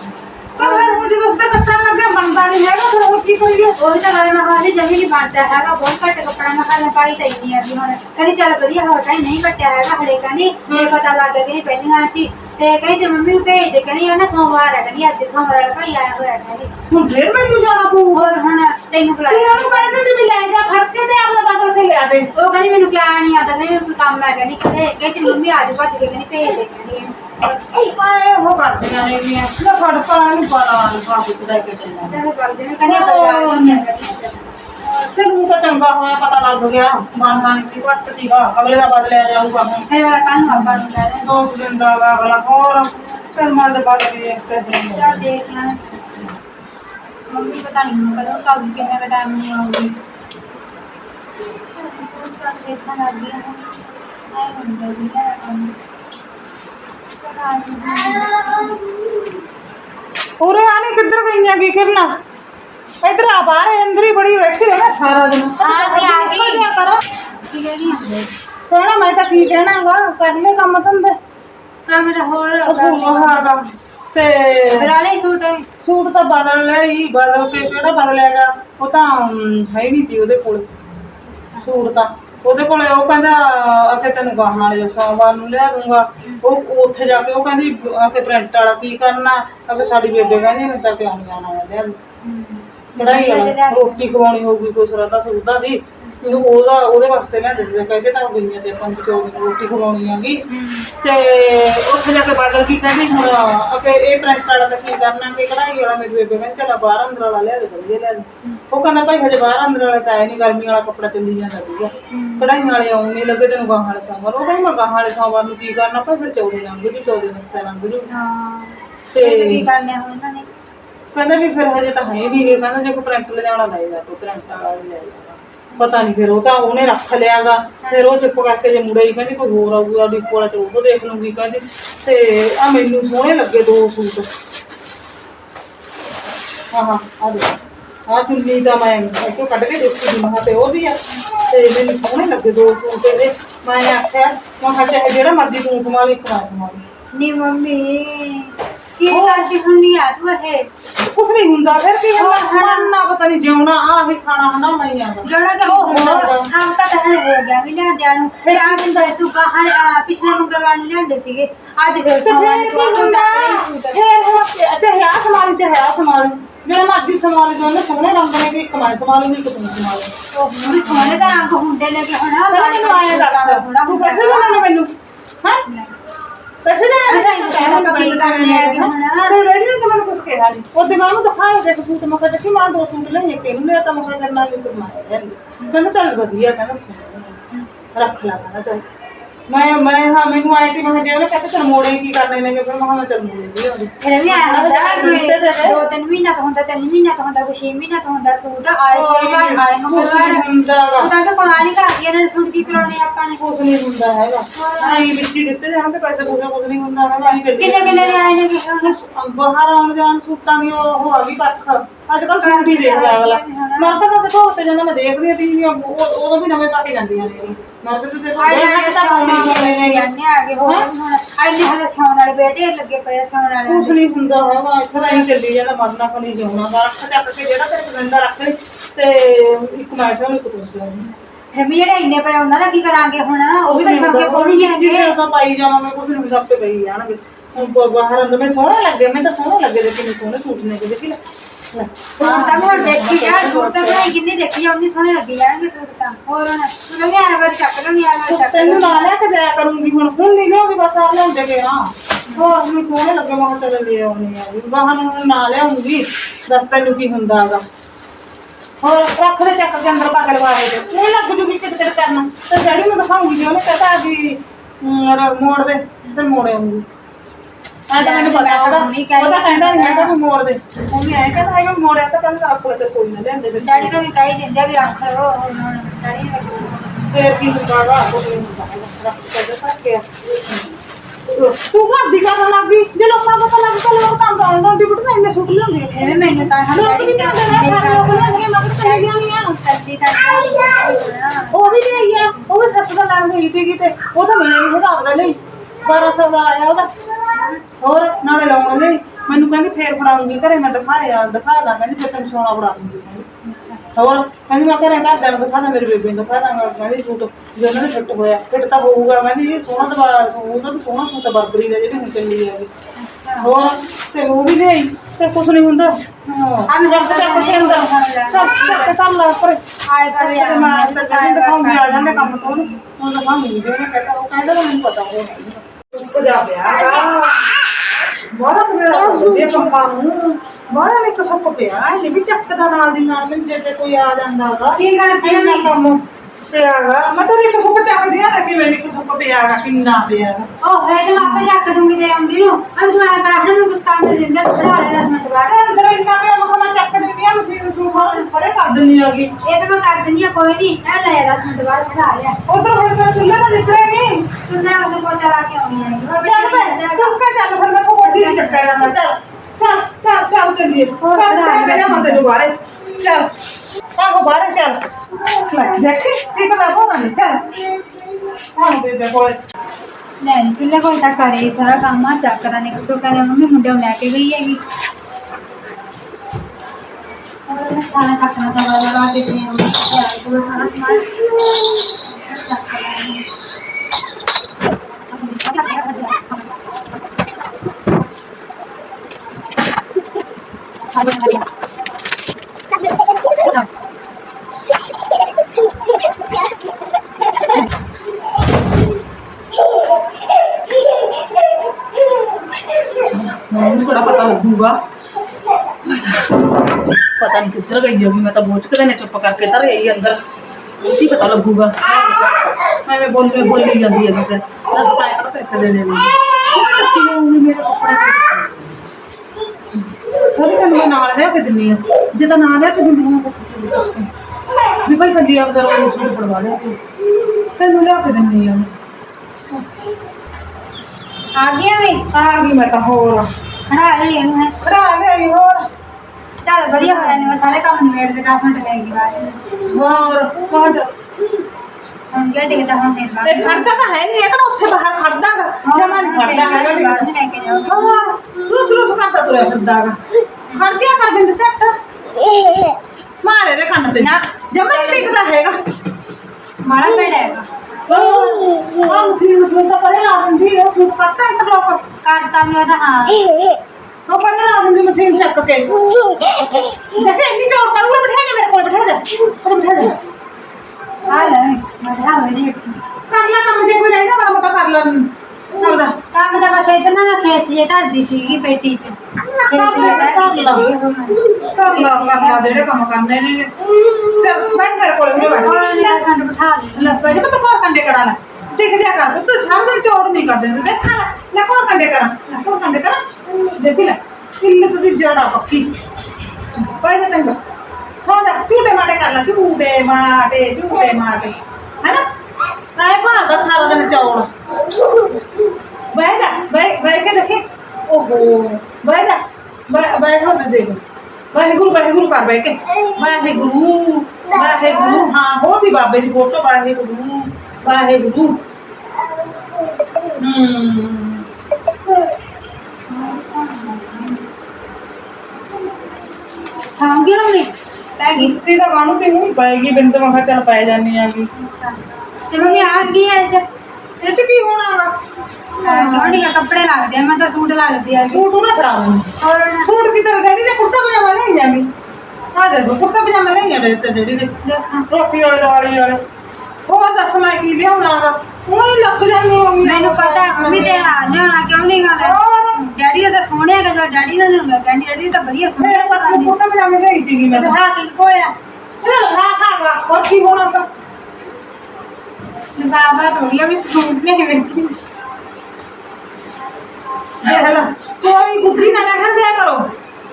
ਪਰ ਫਿਰ ਹੁਣ ਜਦੋਂ ਉਸਦਾ ਕੱਟਣ ਲੱਗਿਆ ਬਣਦਾ ਨਹੀਂ ਹੈਗਾ ਫਿਰ ਉਹ ਕੀ ਕਰੀਏ? ਉਹ ਤਾਂ ਗੱਲ ਮੈਂ ਖਾਲੀ ਜਮੀ ਨਹੀਂ ਬਣਦਾ ਹੈਗਾ ਬਹੁਤ ਘੱਟ ਕੱਪੜਾ ਮੈਂ ਖਾਲੀ ਪਾਈ ਤਾਂ ਇੰਨੀ ਆ ਵੀ ਹੁਣ। ਕਹਿੰਦੀ ਚੱਲ ਵਧੀਆ ਹੋ ਤਾਂ ਨਹੀਂ ਕੱਟਿਆ ਹੈਗਾ ਹਲੇ ਕਹਿੰਦੀ ਤੇ ਪਤਾ ਲੱਗ ਗਿਆ ਕਿ ਪਹਿਲੀਆਂ ਸੀ। ਤੇ ਕਹਿੰਦੀ ਮੰਮੀ ਨੂੰ ਭੇਜ ਦੇ ਕਹਿੰਦੀ ਉਹ ਨਾ ਸੋਮਵਾਰ ਹੈ ਕਹਿੰਦੀ ਅੱਜ ਸੋਮਵਾਰ ਵਾਲਾ ਭਾਈ ਆਇਆ ਹੋਇਆ ਕਹਿੰਦੀ। ਹੁਣ ਫੇਰ ਮੈਨੂੰ ਜਾਣਾ ਪਊ ਹੋਰ ਹੁਣ ਤੈਨੂੰ ਤੇ ਬੁਲਾਇਆ ਉਹਨੂੰ ਕਹਿੰਦੇ ਤੇ ਵੀ ਲੈ ਜਾ ਫੜ ਕੇ ਤੇ ਆਪਣਾ ਬਦਲ ਕੇ ਲਿਆ ਦੇ। ਉਹ ਕਹਿੰਦੀ ਮੈਨੂੰ ਕਿਆ ਨਹੀਂ ਆਦਾ ਕਹਿੰਦੀ ਮੈਨੂੰ ਕੋਈ ਕੰਮ ਹੈ ਕਹਿੰਦੀ ਕਹਿੰਦੇ ਕਹਿੰਦੀ ਮੰਮੀ ਆਜੂ ਭੱਜ ਕੇ ਕਹਿੰਦੀ ਭੇਜ ਦੇ ਕਹਿੰਦੀ। ਆਏ ਉਹ ਕਰਦੀਆਂ ਨੇ ਵੀ ਲੈ ਫੜ ਪਾ ਨੂੰ ਪਾਲਾ ਨੂੰ ਬਾਬੂ ਤੇ ਲੈ ਕੇ ਚੱਲਾਂ ਤੇ ਫਿਰ ਬਗਦੇ ਨੇ ਕਹਿੰਦੀ ਆਪਾਂ ਜਾ ਨਹੀਂ ਚਲੂ ਤਾਂ ਚੰਗਾ ਹੋਇਆ ਪਤਾ ਲੱਗ ਗਿਆ ਮੰਨਦਾ ਨਹੀਂ ਸੀ ਘੱਟ ਸੀਗਾ ਅਗਲੇ ਦਾ ਬਦਲਿਆ ਜਾਊਗਾ ਹੁਣ ਫਿਰ ਵਾਲਾ ਕੱਲ ਨੂੰ ਆਪਾਂ ਨੂੰ ਕਹਿ ਦੋ ਕੁ ਦਿਨ ਦਾ ਵਾ ਅਗਲਾ ਹੋਰ ਚੱਲ ਮੈਂ ਤਾਂ ਬਦਲ ਗਈ ਇੱਕ ਦਿਨ ਚੱਲ ਦੇਖ ਲਾਂ ਮੰਮੀ ਪਤਾ ਨਹੀਂ ਹੁਣ ਕਦੋਂ ਕਦੋਂ ਕਿੰਨਾ ਕੁ ਟਾਈਮ ਨੂੰ ਆਉਗੀ ਸੋਚ ਸਾਡ ਦੇਖਣ ਲੱਗ ਗਈ ਹਾਂ ਆਏ ਹੁੰਦਾ ਵੀ ਹੈ ਕੰਮ ਉਰੇ ਆਨੇ ਕਿੱਧਰ ਗਈਆਂ ਕੀ ਕਰਨਾ ਇੱਧਰ ਆ ਬਾਹਰ ਅੰਦਰ ਹੀ ਬੜੀ ਬੈਠੀ ਰਹਿ ਨਾ ਸਾਰਾ ਦਿਨ। ਹਾਂ, ਮੈਂ ਆ ਗਈ। ਕੀ ਕਰਾਂ? ਕੀ ਕਹਿ ਰਹੀ ਹਾਂ ਕਹਿਣਾ ਮੈਂ ਤਾਂ ਕੀ ਕਹਿਣਾ ਵਾ ਕਰ ਲੈ ਕੰਮ ਧੰਦੇ। ਕੰਮ ਤਾਂ ਹੋਰ ਉਹ ਹਾਗਾ ਤੇ ਬਰਾਲੇ ਸੂਟ? ਸੂਟ ਤਾਂ ਬਦਲ ਹੀ ਬਦਲ ਕੇ ਕਿਹੜਾ ਬਦਲਿਆਗਾ ਉਹ ਤਾਂ ਹੈ ਹੀ ਨਹੀਂ ਸੀ ਉਹਦੇ ਕੋਲ। ਸੂਟ ਤਾਂ। ਉਹਦੇ ਕੋਲੇ ਉਹ ਕਹਿੰਦਾ ਆਖੇ ਤੈਨੂੰ ਗਾਹਾਂ ਵਾਲੇ ਸੋਮਵਾਰ ਨੂੰ ਲਿਆ ਦੂੰਗਾ। ਉਹ ਉੱਥੇ ਜਾ ਕੇ ਉਹ ਕਹਿੰਦੀ ਆਖੇ ਪ੍ਰਿੰਟ ਵਾਲਾ ਕੀ ਕਰਨਾ? ਆਖੇ ਸਾਡੀ ਬੇਬੇ ਕਹਿੰਦੀ ਮੈਂ ਤਾਂ ਕਿਉਂ ਨਹੀਂ ਆਉਣਾ ਲਿਆ ਦੂੰ। ਵਾਲਾ ਰੋਟੀ ਖਵਾਉਣੀ ਹੋਊਗੀ ਕੋਈ ਸਰਦਾ ਸੁਦਾ ਦੀ ਇਹਨੂੰ ਉਹਦਾ ਉਹਦੇ ਵਾਸਤੇ ਲੈ ਦਿੰਦੇ ਕਹਿ ਕੇ ਤਾਂ ਗਈਆਂ ਤੇ ਆਪਾਂ ਨੂੰ ਰੋਟੀ ਖਵਾਉਣੀ ਆਗੀ। ਤੇ ਉੱਥੇ ਜਾ ਕੇ ਬਾਦਲ ਕੀ ਕਹਿੰਦੀ ਹੁਣ ਅਕੇ ਇਹ ਪ੍ਰਿੰਟ ਵਾਲਾ ਤਾਂ ਕੀ ਕਰਨਾ ਕਿ ਕਢਾਈ ਵਾਲਾ ਮੇਰੇ ਬੇਬੇ ਕਹਿੰਦੀ ਚਲ ਬਾਹਰ ਅੰਦਰ ਵਾਲਾ ਲਿਆ ਦੇ ਵਧੀਆ ਲਿਆ ਦੇ। ਉਹ ਕਹਿੰਦਾ ਭਾਈ ਹਜੇ ਬਾਹਰ ਅੰਦਰ ਵਾਲਾ ਤਾਂ ਨਹੀਂ ਗਰਮੀ ਵਾਲਾ ਕੱਪੜਾ ਚੱਲੀ ਜਾਂਦਾ ਸੀਗਾ। ਕਢਾਈ ਵਾਲੇ ਆਉਣ ਨਹੀਂ ਲੱਗੇ ਤੈਨੂੰ ਗਾਹਾਂ ਵਾਲੇ ਸੋਮਵਾਰ ਉਹ ਕਹਿੰਦੀ ਮੈਂ ਗਾਹਾਂ ਵਾਲੇ ਸੋਮਵਾਰ ਨੂੰ ਕੀ ਕਰਨਾ? ਭਾਈ ਫਿਰ ਚੌਦੇ ਲੰਘ ਜੂ ਚੌਦੇ ਮੱਸੇ ਲੰਘ ਜੂ। ਹਾਂ। ਤੇ ਕੀ ਕਰਨਾ ਹੁਣ ਉਹਨਾਂ ਨੇ? ਕਹਿੰਦਾ ਵੀ ਫਿਰ ਹਜੇ ਤਾਂ ਹੈ ਨਹੀਂ ਗੇ ਕਹਿੰਦਾ ਜੇ ਕੋਈ ਪ੍ਰਿੰਟ ਲਿਆਉਣਾ ਲੈ ਤੂੰ ਪ੍ਰਿੰਟ ਵਾਲਾ ਵੀ ਲੈ ਜਾ ਪਤਾ ਨਹੀਂ ਫਿਰ ਉਹ ਤਾਂ ਉਹਨੇ ਰੱਖ ਲਿਆਗਾ। ਫਿਰ ਉਹ ਚੁੱਪ ਕਰਕੇ ਜੇ ਮੁੜੇ ਹੀ ਕਹਿੰਦੀ ਕੋਈ ਹੋਰ ਆਊਗਾ, ਡਿਪੋ ਵਾਲਾ ਚ ਉਹ ਦੇਖ ਲੂੰਗੀ ਕਹਿੰਦੀ। ਤੇ ਆ ਮੈਨੂੰ ਸੋਹਣੇ ਲੱਗੇ ਦੋ ਸੂਟ। ਹਾਂ ਹਾਂ ਆ ਦੇ ਆ ਚੁੰਨੀ ਦਾ ਮੈਂ ਇੱਥੋਂ ਕੱਢ ਕੇ ਦੇਖੀ ਦੀ ਮਹਾ ਤੇ ਉਹਦੀ ਆ। ਤੇ ਮੈਨੂੰ ਸੋਹਣੇ ਲੱਗੇ ਦੋ ਸੂਟ ਇਹਦੇ। ਮੈਂ ਆਖਿਆ, ਮੈਂ ਕਿਹਾ ਚਾਹੇ ਜਿਹੜਾ ਮਰਜ਼ੀ ਤੂੰ ਸੰਭਾਲ ਇੱਕ ਮੈਂ ਸੰਭਾਲ ਨੀ ਮੰਮੀ ਕੀ ਕਰਦੀ ਹੁੰਨੀ ਆ ਤੂੰ ਇਹ। ਕੁਛ ਨਹੀਂ ਹੁੰਦਾ ਫਿਰ ਕੀ ਹੁੰਦਾ? ਖਾਣਾ। ਪਤਾ ਨਹੀਂ ਜਿਉਣਾ ਆ ਹੀ ਖਾਣਾ ਹਨਾ ਨਹੀਂ ਆਗਾ ਜਣਾ ਤਾਂ ਹੋ ਹਮ ਤਾਂ ਤਾਂ ਹੋ ਗਿਆ ਵੀ ਲਿਆਂਦਿਆਂ ਨੂੰ। ਤੇ ਆ ਦਿਨ ਦਾ ਤੂੰ ਬਾਹਰ ਆ, ਪਿਛਲੇ ਮੰਗਲਵਾਰ ਨੂੰ ਲਿਆਂਦੇ ਸੀਗੇ। ਅੱਜ ਫਿਰ ਤੇ ਸੋਮਵਾਰ ਫਿਰ ਨੂੰ ਕੀ ਤੂੰ ਹੁੰਦਾ? ਚੱਕ ਲਈ ਸੂਟ ਫਿਰ ਹੁਣ ਅੱਛਾ ਹੈ ਆ ਸਮਾਨ ਚ ਹੈ ਆ ਸਮਾਨ। ਜਿਹੜਾ ਮਰਜ਼ੀ ਸਮਾਨ ਸੋਹਣੇ ਰੰਗ ਨੇ ਕਿ ਇੱਕ ਮੈਂ ਸੰਭਾਲੂੰਗੀ ਇੱਕ ਤੂੰ ਸੰਭਾਲੂੰਗੀ ਉਹ ਵੀ ਸੋਹਣੇ ਦਾ ਰੰਗ ਹੁੰਦੇ ਨੇ ਕਿ ਹੁਣ ਫਿਰ ਮੈਨੂੰ ਆਏ ਦੱਸ। ਥੋੜਾ ਤੂੰ ਪੈਸੇ ਦੇਣਾ ਨੇ ਮੈਨੂੰ। ਹਾਂ? ਕੀ ਕਰਨੇ ਆ ਕਿ ਹੁਣ? ਤੇ ਰੈਡੀ ਨੇ ਤਾਂ ਮੈਨੂੰ ਕੁਝ ਕਿਹਾ ਨਹੀਂ ਉਹਦੇ ਬਾਅਦ ਨੂੰ ਦਿਖਾਇਆ ਜੇ ਸੂਟ ਮੈਂ ਕਿਹਾ ਕਿ ਮਾਂ ਦੋ ਸੂਟ ਲੈ ਕੇ ਨੂੰ ਲਿਆ ਤਾਂ ਮੈਂ ਕਿਹਾ ਕਰਨਾ ਨਹੀਂ ਕਰਨਾ ਹੈ ਕਹਿੰਦਾ ਚੱਲ ਵਧੀਆ ਕਹਿੰਦਾ। ਰੱਖ ਲਾ ਕਹਿੰਦਾ ਚੱਲ ਮੈਂ ਮੈਂ ਹਾਂ ਮੈਨੂੰ ਆਏ ਕਿ ਮੈਂ ਕਿਹਾ ਜੇ ਉਹਨੇ ਕਹਿੰਦਾ ਚੱਲ ਮੋੜੇ ਕੀ ਕਰਨੇ ਨੇ? ਫਿਰ ਮੈਂ ਕਿਹਾ ਮੈਂ ਚੱਲ ਮੋੜੇ ਵੀ ਆਉਂਦੀ ਫਿਰ ਵੀ ਆਇਆ ਹੁੰਦਾ ਸੂਟ ਤੇ ਦੇ। ਦੇ। ਦੋ ਤਿੰਨ ਮਹੀਨਾ ਤੋਂ ਹੁੰਦਾ ਤਿੰਨ ਮਹੀਨਾ ਤੋਂ ਹੁੰਦਾ ਕੋਈ ਛੇ ਮਹੀਨਾ ਤੋਂ ਹੁੰਦਾ ਸੂਟ ਆਏ ਸ਼ਨੀਵਾਰ ਆਏ ਮੰਗਲਵਾਰ ਹੁੰਦਾ ਵਾ ਉਹਦਾ ਤਾਂ ਕਮਾਲ ਹੀ ਕਰਦੀ ਇਹਨਾਂ ਨੇ ਸੂਟ ਕੀ ਕਰਾਉਣੇ ਆਪਾਂ ਨੇ? ਕੁਝ ਨਹੀਂ ਹੁੰਦਾ ਹੈਗਾ। ਨਹੀਂ ਵਿੱਚ ਹੀ ਦਿੱਤੇ ਜਾਣਗੇ ਪੈਸੇ ਪੂਸੇ ਕੁਝ ਨਹੀਂ ਹੁੰਦਾ ਹੈਗਾ ਨਹੀਂ ਚੱਲੀ ਕਿੰਨੇ ਕਿੰਨੇ ਦੇ ਆਏ ਨੇ ਕਿ ਹੁਣ? ਬਾਹਰ ਆਉਣ ਜਾਣ ਸੂਟਾਂ ਦੀ ਉਹ ਆ ਗਈ ਪੱਖ ਅੱਜ ਕੱਲ ਸੂਟ ਹੀ ਦੇਖਦਾ ਅਗਲਾ। ਮਾਰਕਾ ਤਾਂ ਦੇਖੋ ਉੱਤੇ ਜਾਂਦਾ ਮੈਂ ਦੇਖਦੀ ਆ ਟੀ ਉਦੋਂ ਵੀ ਨਵੇਂ ਪਾ ਕੇ ਜਾਂਦੀਆਂ ਨੇ ਤੇ ਦੇਖੋ ਤਾਂ ਕੁਛ ਨਹੀਂ ਹੁੰਦਾ ਹੈਗਾ ਇੱਥੇ ਤਾਂ ਚੱਲੀ ਜਾਂਦਾ ਮਰਨਾ ਕੋ ਜਿਉਣਾ। ਦਾ ਰੱਖ ਚੱਕ ਕੇ ਜਿਹੜਾ ਤੇਰੇ ਰੱਖ ਲਈ ਤੇ ਇੱਕ ਮੈਂ ਸੋਹਣੀ ਕੀ ਸੌਂ ਕੇ ਕੁਛ ਨਹੀਂ ਸਭ ਤੇ ਪਈ ਜਾਣਗੇ। ਹੁਣ ਬ- ਬਾਹਰ ਅੰਦਰ ਮੈਂ ਲੱਗੇ ਮੈਂ ਤਾਂ ਸੋਹਣਾ ਲੱਗੇ ਦੇ ਕਿੰਨੇ ਸੋਹਣੇ ਸੂਟ ਨੇ ਦੇਖੀ ਲੈ ਲੈ। ਹੁਣ ਤਾਂ ਹੁਣ ਦੇਖੀ ਜਾ ਸੂਟ ਤਾਂ ਬਣਾਈ ਕਿੰਨੀ ਦੇਖੀ ਆ ਉਨੀ ਸੋਹਣੇ ਲੱਗੀ ਜਾਣਗੇ ਸੂਟ ਤਾਂ। ਹੋਰ ਹੁਣ ਤੂੰ ਕਹਿੰਦੀ ਆਇਆ ਵਾਰ ਚੱਕ ਲਓ ਨਹੀਂ ਆਇਆ ਵਾਰ ਚੱਕ ਤੈਨੂੰ ਲਓ ਨਾ ਲੈ ਕੇ ਦਿਆ ਕਰੂੰਗੀ ਹੁਣ ਹੁਣ ਨਹੀਂ ਲਿਆਉਂਦੀ ਬਸ ਆ ਲਿਆਉਂਦੇ ਗਏ ਨਾ ਹੋਰ ਮੈਨੂੰ ਸੋਹਣੇ ਲੱਗੇ ਮੈਂ ਕਿਹਾ ਚੱਲ ਲੈ ਆਉਣੀ ਆ ਵੀ। ਬਾਹਰ ਨੂੰ ਹੁਣ ਨਾ ਲਿਆਉਂਗੀ ਦੱਸ ਤੈਨੂੰ ਕੀ ਹੁੰਦਾ ਹੈਗਾ। ਹੋਰ ਰੱਖ ਦੇ ਚੱਕ ਕੇ ਅੰਦਰ ਪਾ ਕੇ ਲਵਾ ਦੇ। ਇਹ ਲੱਗ ਜੂਗੀ ਕਿਤੇ ਕਿਤੇ ਕਰਨਾ। ਤੇ ਡੈਡੀ ਨੂੰ ਦਿਖਾਉਂਗੀ ਜੇ ਉਹਨੇ ਕਹਤਾ ਵੀ ਅਮ, ਰ- ਮੋੜ ਦੇ ਤੇ ਮੋੜ ਆਉਂਗੀ। ਆ ਤਾਂ ਮੈਨੂੰ ਪਤਾ ਉਹਦਾ ਉਹ ਤਾਂ ਕਹਿੰਦਾ ਨਹੀਂ ਹੈਗਾ ਵੀ ਮੋੜ ਦੇ। ਉਹ ਵੀ ਐਂ ਕਹਿੰਦਾ ਹੈਗਾ ਵੀ ਮੋੜਿਆ ਤਾਂ ਕਹਿੰਦਾ ਰੱਖ ਲੈ ਚੱਲ ਕੋਈ ਨਾ ਲਿਆਂਦੇ ਫਿਰ ਡੈਡੀ ਤਾਂ ਵੀ ਕਹੀ ਦਿੰਦੇ ਆ ਵੀ ਰੱਖ ਲਓ ਹੁਣ ਹੁਣ ਡੈਡੀ ਨੇ ਰੱਖਣਾ। ਫੇਰ ਕੀ ਹੁੰਦਾ ਵਾ ਕੁਝ ਨਹੀਂ ਹੁੰਦਾ ਹੈਗਾ ਰੱਖ ਕੇ ਦੇ ਸਕਿਆ ਤੂੰ ਘਰ ਦੀ ਕਰਨ ਲੱਗ ਗਈ। ਜੇ ਲੋਕਾਂ ਨੂੰ ਪਤਾ ਲੱਗ ਗਿਆ ਲੋਕ ਤਾਂ ਆਉਂਦੇ ਆਉਂਦੇ ਬੁੱਢੇ ਤਾਂ ਇੰਨੇ ਸੁੱਟ ਲਿਆਉਂਦੇ ਆ। ਐਵੇਂ ਮੈਨੂੰ ਤਾਂ ਹਰ ਲੋਕ ਡੈਡੀ ਵੀ ਜਾਂਦੇ ਨੇ ਸਾਰੇ ਲੋਕ ਲਿਆਉਂਦੇ ਮਗਰ ਚਲੇ ਜਾਂਦੀਆਂ ਕਰਦੀ ਤਾਂ ਉਹ ਵੀ ਲਈ ਆ। ਉਹ ਵੀ ਸੱਸ ਦਾ ਲੜ ਹੋਈ ਸੀਗੀ ਤੇ ਉਹ ਤਾਂ ਮੇਰੇ ਨਹੀਂ ਹੈਗਾ ਆਪਦਾ ਲਈ। 1200 ਦਾ ਆਇਆ ਉਹਦਾ। ਹੋਰ ਨਾਲੇ ਲਾਉਣ ਲਈ ਮੈਨੂੰ ਕਹਿੰਦੀ ਫੇਰ ਫੜਾਉਂਗੀ ਘਰੇ ਮੈਂ ਦਿਖਾਇਆ ਦਿਖਾ ਦਾਂ ਕਹਿੰਦੀ ਫਿਰ ਤੈਨੂੰ ਸੋਨਾ ਫੜਾ ਦੂੰਗੀ ਕਹਿੰਦੀ। ਹੋਰ ਕਹਿੰਦੀ ਮੈਂ ਘਰੇ ਘਰ ਦਾ ਦਿਖਾ ਦਾਂ ਮੇਰੇ ਬੇਬੇ ਨੂੰ ਦਿਖਾ ਦਾਂਗਾ ਕਹਿੰਦੀ ਸੂਟ ਜੇ ਉਹਨਾਂ ਨੇ ਫਿੱਟ ਹੋਇਆ ਫਿੱਟ ਤਾਂ ਹੋਊਗਾ ਕਹਿੰਦੀ ਇਹ ਸੋਹਣਾ ਦਵਾ ਉਹਦਾ ਵੀ ਸੋਹਣਾ ਸੂਟ ਆ ਬਰਬਰੀ ਦਾ ਜਿਹੜੀ ਹੁਣ ਚੱਲੀ ਹੈਗੀ ਹੋਰ ਤੇ ਉਹ ਵੀ ਲਈ ਤੇ ਕੁਛ ਨਹੀਂ ਹੁੰਦਾ ਹਾਂ ਮੈਂ ਚੱਕ ਚੱਕ ਕੇ ਅੰਦਰ ਚੱਕ ਚੱਕ ਕਰ ਲਾ ਉੱਪਰ ਆਏ ਕਰ ਤੇ ਮੈਂ ਤਾਂ ਦਿਖਾਉਂਗੀ ਆ ਜਾਂਦੇ ਕੰਮ ਤੋਂ ਉਹ ਦਿਖਾਉਂਗੀ ਜੇ ਉਹਨੇ ਕਹਿੰਦਾ ਉਹ ਕਹਿੰਦਾ ਮੈਨੂੰ ਪਤਾ ਉਹ ਨਹੀਂ ਤੂੰ ਜਾ ਬੜਾ ਮੇਰਾ ਵਧੀਆ ਪੰਪਾ ਨੂੰ। ਬੜਾ ਨੇ ਕਸਮ ਪਿਆ ਇਹ ਵੀ ਚੱਕਦਾ ਨਾਲ ਦੀ ਨਾਲ ਮੈਨੂੰ ਜੇ ਜੇ ਕੋਈ ਆ ਜਾਂਦਾ ਉਹਦਾ। ਕੀ ਕਰਦੀ ਆ ਕਿੰਨਾ ਕੰਮ ਪਿਆਗਾ। ਮੈਂ ਤਾਂ ਇੱਕ ਸੁੱਕ ਚੱਕਦੀ ਆ ਕਿ ਮੈਨੂੰ ਇੱਕ ਸੁੱਕ ਪਿਆਗਾ ਕਿੰਨਾ ਪਿਆਗਾ। ਉਹ ਹੈ ਤਾਂ ਆਪੇ ਚੱਕ ਦੂੰਗੀ ਤੇ ਆਉਂਦੀ ਨੂੰ। ਅਬ ਤੂੰ ਆ ਕਰ ਮੈਨੂੰ ਕੁਝ ਕੰਮ ਨਹੀਂ ਦਿੰਦਾ ਬੜਾ ਲੈ 10 ਮਿੰਟ ਬਾਅਦ। ਅੰਦਰ ਇੰਨਾ ਪਿਆ ਮੈਂ ਕਿਹਾ ਮੈਂ ਚੱਕ ਦਿੰਦੀ ਆ ਮਸ਼ੀਨ ਸੂ ਸਾਰੇ ਪਰੇ ਕਰ ਦਿੰਦੀ ਆਗੀ ਇਹ ਤਾਂ ਮੈਂ ਕਰ ਦਿੰਦੀ ਆ ਕੋਈ ਨਹੀਂ ਐ ਲੈ 10 ਮਿੰਟ ਬਾਅਦ ਬਣਾ ਲਿਆ। ਉਧਰ ਹੁਣ ਤਾਂ ਚੁੱਲ੍ਹੇ ਤਾਂ ਨਿਕਲੇ ਨਹੀਂ ਤੂੰ ਨਾ ਉਸੇ ਪੋਚਾ ਲਾ ਕੇ ਆਉਣੀ ਹੈ ਹੋਰ ਚੱਲ ਚੱਲ ਚੱਲ ਫਿਰ ਮੈਂ ਚੱਲ ਚੱਲ ਚੱਲ ਚੱਲ ਚੱਲੀਏ। ਹੋਰ ਚੱਲ ਮਤੇ ਦੁਬਾਰੇ ਚੱਲ ਆਹੋ ਬਾਹਰ ਚੱਲ। ਲੈ ਦੇਖੀ ਠੀਕ ਦਾ ਹੋਣਾ ਨਹੀਂ ਚੱਲ। ਹਾਂ ਬੇਬੇ ਕੋਲ। ਲੈ ਚੁੱਲੇ ਕੋਲ ਤਾਂ ਕਰੇ ਸਾਰਾ ਕੰਮ ਆ ਨੇ ਕਹਿੰਦਾ ਮੰਮੀ ਮੁੰਡੇ ਨੂੰ ਲੈ ਕੇ ਗਈ ਹੈਗੀ। ਔਰ ਮੈਂ ਸਾਰਾ ਚੱਕਣਾ ਤਾਂ ਲਗਾ ਲਗਾ ਕੇ ਦੇ ਆਉਂਦੀ ਹੈ ਉਹ ਸਾਰਾ ਸਮਾਨ ਚੱਕ ਲਾਂਗੀ ਮੈਨੂੰ ਥੋੜਾ ਪਤਾ ਨਹੀਂ ਕਿੱਧਰ ਗਈ ਹੋਗੀ ਮੈਂ ਤਾਂ ਬੋਚਕਦੇ ਨੇ ਚੁੱਪ ਕਰਕੇ ਧਰ ਗਈ ਅੰਦਰ। ਉਹ ਕੀ ਪਤਾ ਲੱਗੂਗਾ। ਮੈਂ ਮੈਂ ਬੋਲੀ ਬੋਲੀ ਜਾਂਦੀ ਹੈ ਕਿਤੇ। ਦਸ ਤਾਂ ਕਰ ਪੈਸੇ ਦੇ ਦੇ ਮੇਰੇ ਕੱਪੜੇ ਸਾਰੇ ਤੈਨੂੰ ਮੈਂ ਨਾਲ ਲਿਆ ਕੇ ਦਿੰਨੀ ਆ? ਜੇ ਤਾਂ ਨਾਲ ਲਿਆ ਕੇ ਦਿੰਦੀ ਹਾਂ ਤਾਂ ਵੀ ਭਾਈ ਕੱਲੀ ਆਪਦਾ ਰੋਜ਼ ਸੂਟ ਪੜਵਾ ਲਿਆ ਕੇ? ਤੈਨੂੰ ਲਿਆ ਕੇ ਦਿੰਨੀ ਆ ਆ ਗਿਆ ਵੀ? ਆ ਗਈ ਮੈਂ ਤਾਂ ਹੋਰ। ਖੜਾ ਲਈ ਇਹਨੂੰ ਹੋਰ। ਚੱਲ ਵਧੀਆ ਹੋਇਆ ਨੇ ਸਾਰੇ ਕੰਮ ਨਿਬੇੜ ਕੇ 10 ਮਿੰਟ ਲੈ ਗਈ ਬਾਅਦ। ਹੋਰ ਪਹੁੰਚ ਹੁਣ ਗਿਆ ਟਿਕਦਾ ਹੁਣ ਬਾਅਦ ਤੇ ਖੜਦਾ ਤਾਂ ਹੈ ਨਹੀਂ ਇਹ ਕਿਹੜਾ ਉੱਥੇ ਬਾਹਰ ਖੜਦਾਗਾ ਜਮਾ ਨਹੀਂ ਖੜਦਾ ਹੈਗਾ। ਬਾਅਦ ਲੈ ਕੇ ਜਾਓ। ਹੋਰ ਰੁਸ ਰੁਸ ਕਰਦਾ ਤੁਰਿਆ ਫਿਰਦਾਗਾ ਖੜ ਜਾ ਕਰ ਬਿੰਦ ਝੱਟ। ਮਾਰੇ ਦੇ ਕੰਨ ਤੇ। ਨਾ। ਜਮਾ ਨਹੀਂ ਟਿਕਦਾ ਹੈਗਾ। ਮਾੜਾ ਭੇੜਾ ਹੈਗਾ। ਹਾਂ ਮਸੀਨ ਮਸੀਨ ਤਾਂ ਪਰੇ ਲਾ ਦਿੰਦੀ ਉਹ ਸੂਟ ਕਰਤਾ ਇੰਟਰਲੋਕ ਕਰਤਾ ਵੀ ਉਹਦਾ ਹਾਂ। ਉਹ ਪਰੇ ਲਾ ਦਿੰਦੀ ਮਸ਼ੀਨ ਚੱਕ ਕੇ ਦੇਖੇ ਇੰਨੀ ਚੌੜ ਕਰ ਉਹ ਬਿਠਾ ਜਾ ਮੇਰੇ ਕੋਲ ਬਿਠਾ ਜਾ ਉਹ ਬਿਠਾ ਜਾ ਆ ਲੈ ਮਜ਼ਾ ਹੋ ਜੀ ਕਰ ਲੈ ਕੰਮ ਜੇ ਕੋਈ ਰਹਿੰਦਾ ਬੜਾ ਮੋਟਾ ਕਰ ਲੈ ਕਰਦਾ। ਕੰਮ ਦਾ ਬਸ ਇਤਨਾ ਮੈਂ ਖੇਸ ਜੇ ਧਰਦੀ ਸੀਗੀ ਪੇਟੀ 'ਚ। ਖੇਸ ਜੇ ਧਰਦੀ ਸੀਗੀ ਕਰ ਲਾ। ਕਰ ਲਾ ਜਿਹੜੇ ਕੰਮ ਕਰਨੇ ਨੇ ਚੱਲ ਮੈਂ ਮੇਰੇ ਕੋਲ ਹੀ ਬੈਠ ਹੋਰ ਮੇਰਾ ਸੰਡ ਬਿਠਾ ਲਈ ਲੈ ਬੈਠ ਤੂੰ ਕੋਰ ਕੰਡੇ ਕਰਾ ਲੈ। ਟਿਕ ਜਾ ਕਰ ਤੂੰ ਸਾਹਮਣੇ ਚੌੜ ਨਹੀਂ ਕਰਦੇ ਨੇ ਦੇਖ ਲੈ ਲੈ ਕੋਰ ਕੰਡੇ ਕਰਾਂ ਲੈ ਕੋਰ ਕੰਡੇ ਕਰਾਂ ਦੇਖ ਲੈ ਕਿੰਨੇ ਤੁਦੀ ਜੜਾ ਪੱਕੀ ਪਾਈ ਜਾ ਚੰਗਾ ਸੌ ਜਾ ਝੂਟੇ ਮਾਟੇ ਕਰ ਲੈ ਝੂਟੇ ਮਾਟੇ ਝੂਟੇ ਮਾਟੇ ਹੈਨਾ ਆਏ ਭਾਲਦਾ ਸਾਰਾ ਦਿਨ ਚੌੜ ਬਹਿ ਜਾ ਬਹਿ ਬਹਿ ਕੇ ਦੇਖੇ ਓਹੋ ਬਹਿ ਜਾ ਬਹਿ ਬਹਿ ਹੋ ਦੇਖ ਵਾਹਿਗੁਰੂ ਵਾਹਿਗੁਰੂ ਕਰ ਬਹਿ ਕੇ ਵਾਹਿਗੁਰੂ ਵਾਹਿਗੁਰੂ ਹਾਂ ਹੋਰ ਵੀ? ਬਾਬੇ ਦੀ ਫੋਟੋ ਵਾਹਿਗੁਰੂ ਵਾਹਿਗੁਰੂ ਹੂੰ ਸੌਂ ਗਈ ਮੰਮੀ ਪੈ ਗਈ। ਕਿੱਤੀ ਦਾ ਕਾਹਨੂੰ ਤੇ ਨਹੀਂ ਪਾਏਗੀ ਬਿੰਦ ਮੈਂ ਕਿਹਾ ਚੱਲ ਪੈ ਜਾਨੀ ਆਗੀ ਅੱਛਾ। ਤੇ ਮੰਮੀ ਆ ਗਈ ਐ ਜੇ ਇਹ ਚ ਕੀ ਹੋਣਾ ਵਾ? ਗੋਡੀਆਂ ਕੱਪੜੇ ਲੱਗਦੇ ਆ ਮੈਂ ਤਾਂ ਸੂਟ ਲੱਗਦੇ ਆ। ਸੂਟ ਉਹਨਾਂ ਖਰਾਬ ਹੋਣਾ ਹੋਰ? ਸੂਟ ਕੀ ਤਰ੍ਹਾਂ ਡੈਡੀ ਦੇ ਕੁੜਤਾ ਪਜਾਮਾ ਲੈ ਜਾਂਦੀ ਆ ਦੇ ਕੁੜਤਾ ਪਜਾਮਾ ਲੈ ਜਾਂਦੇ ਤੇ ਡੈਡੀ ਦੇ। ਦੇਖਾਂ। ਰੋਟੀ ਵਾਲੇ ਦਵਾਲੀ ਵਾਲੇ। ਹੋਰ ਦੱਸ ਮੈਂ ਕੀ ਲਿਆਉਣਾਗਾ ਉਹ ਹੋਗੀ ਮੈਨੂੰ ਪਤਾ ਮੰਮੀ ਤੇਰਾ ਕਿਉਂ ਨਹੀਂ ਗੱਲ? ਡੈਡੀ ਦਾ ਤਾਂ ਸੋਹਣੇ ਹੈਗਾ ਜੋ ਡੈਡੀ ਨਾਲ ਨਹੀਂ ਲੱਗਾ ਡੈਡੀ ਤਾਂ ਵਧੀਆ ਮੇਰੇ ਸੋਹਣੇ ਪਾਸ ਕੁੜਤਾ ਪਜਾਮੇ ਲਈ ਸੀਗੀ ਮੈਂ ਤਾਂ। ਹਾਂ ਕੀ ਕੋਇਆ ਚਲ ਹਾਂ ਹਾਂ ਵਾ ਹੋਰ ਕੀ ਹੋਣਾਗਾ ਬਾਬਾ ਤੋੜੀਆ ਵੀ ਸੂਟ ਲੈ ਬੈਠੀ। ਦੇਖ ਲੈ ਕੋਈ ਬੁੱਧੀ ਨਾ ਰਹਿਣ ਦਿਆ ਕਰੋ।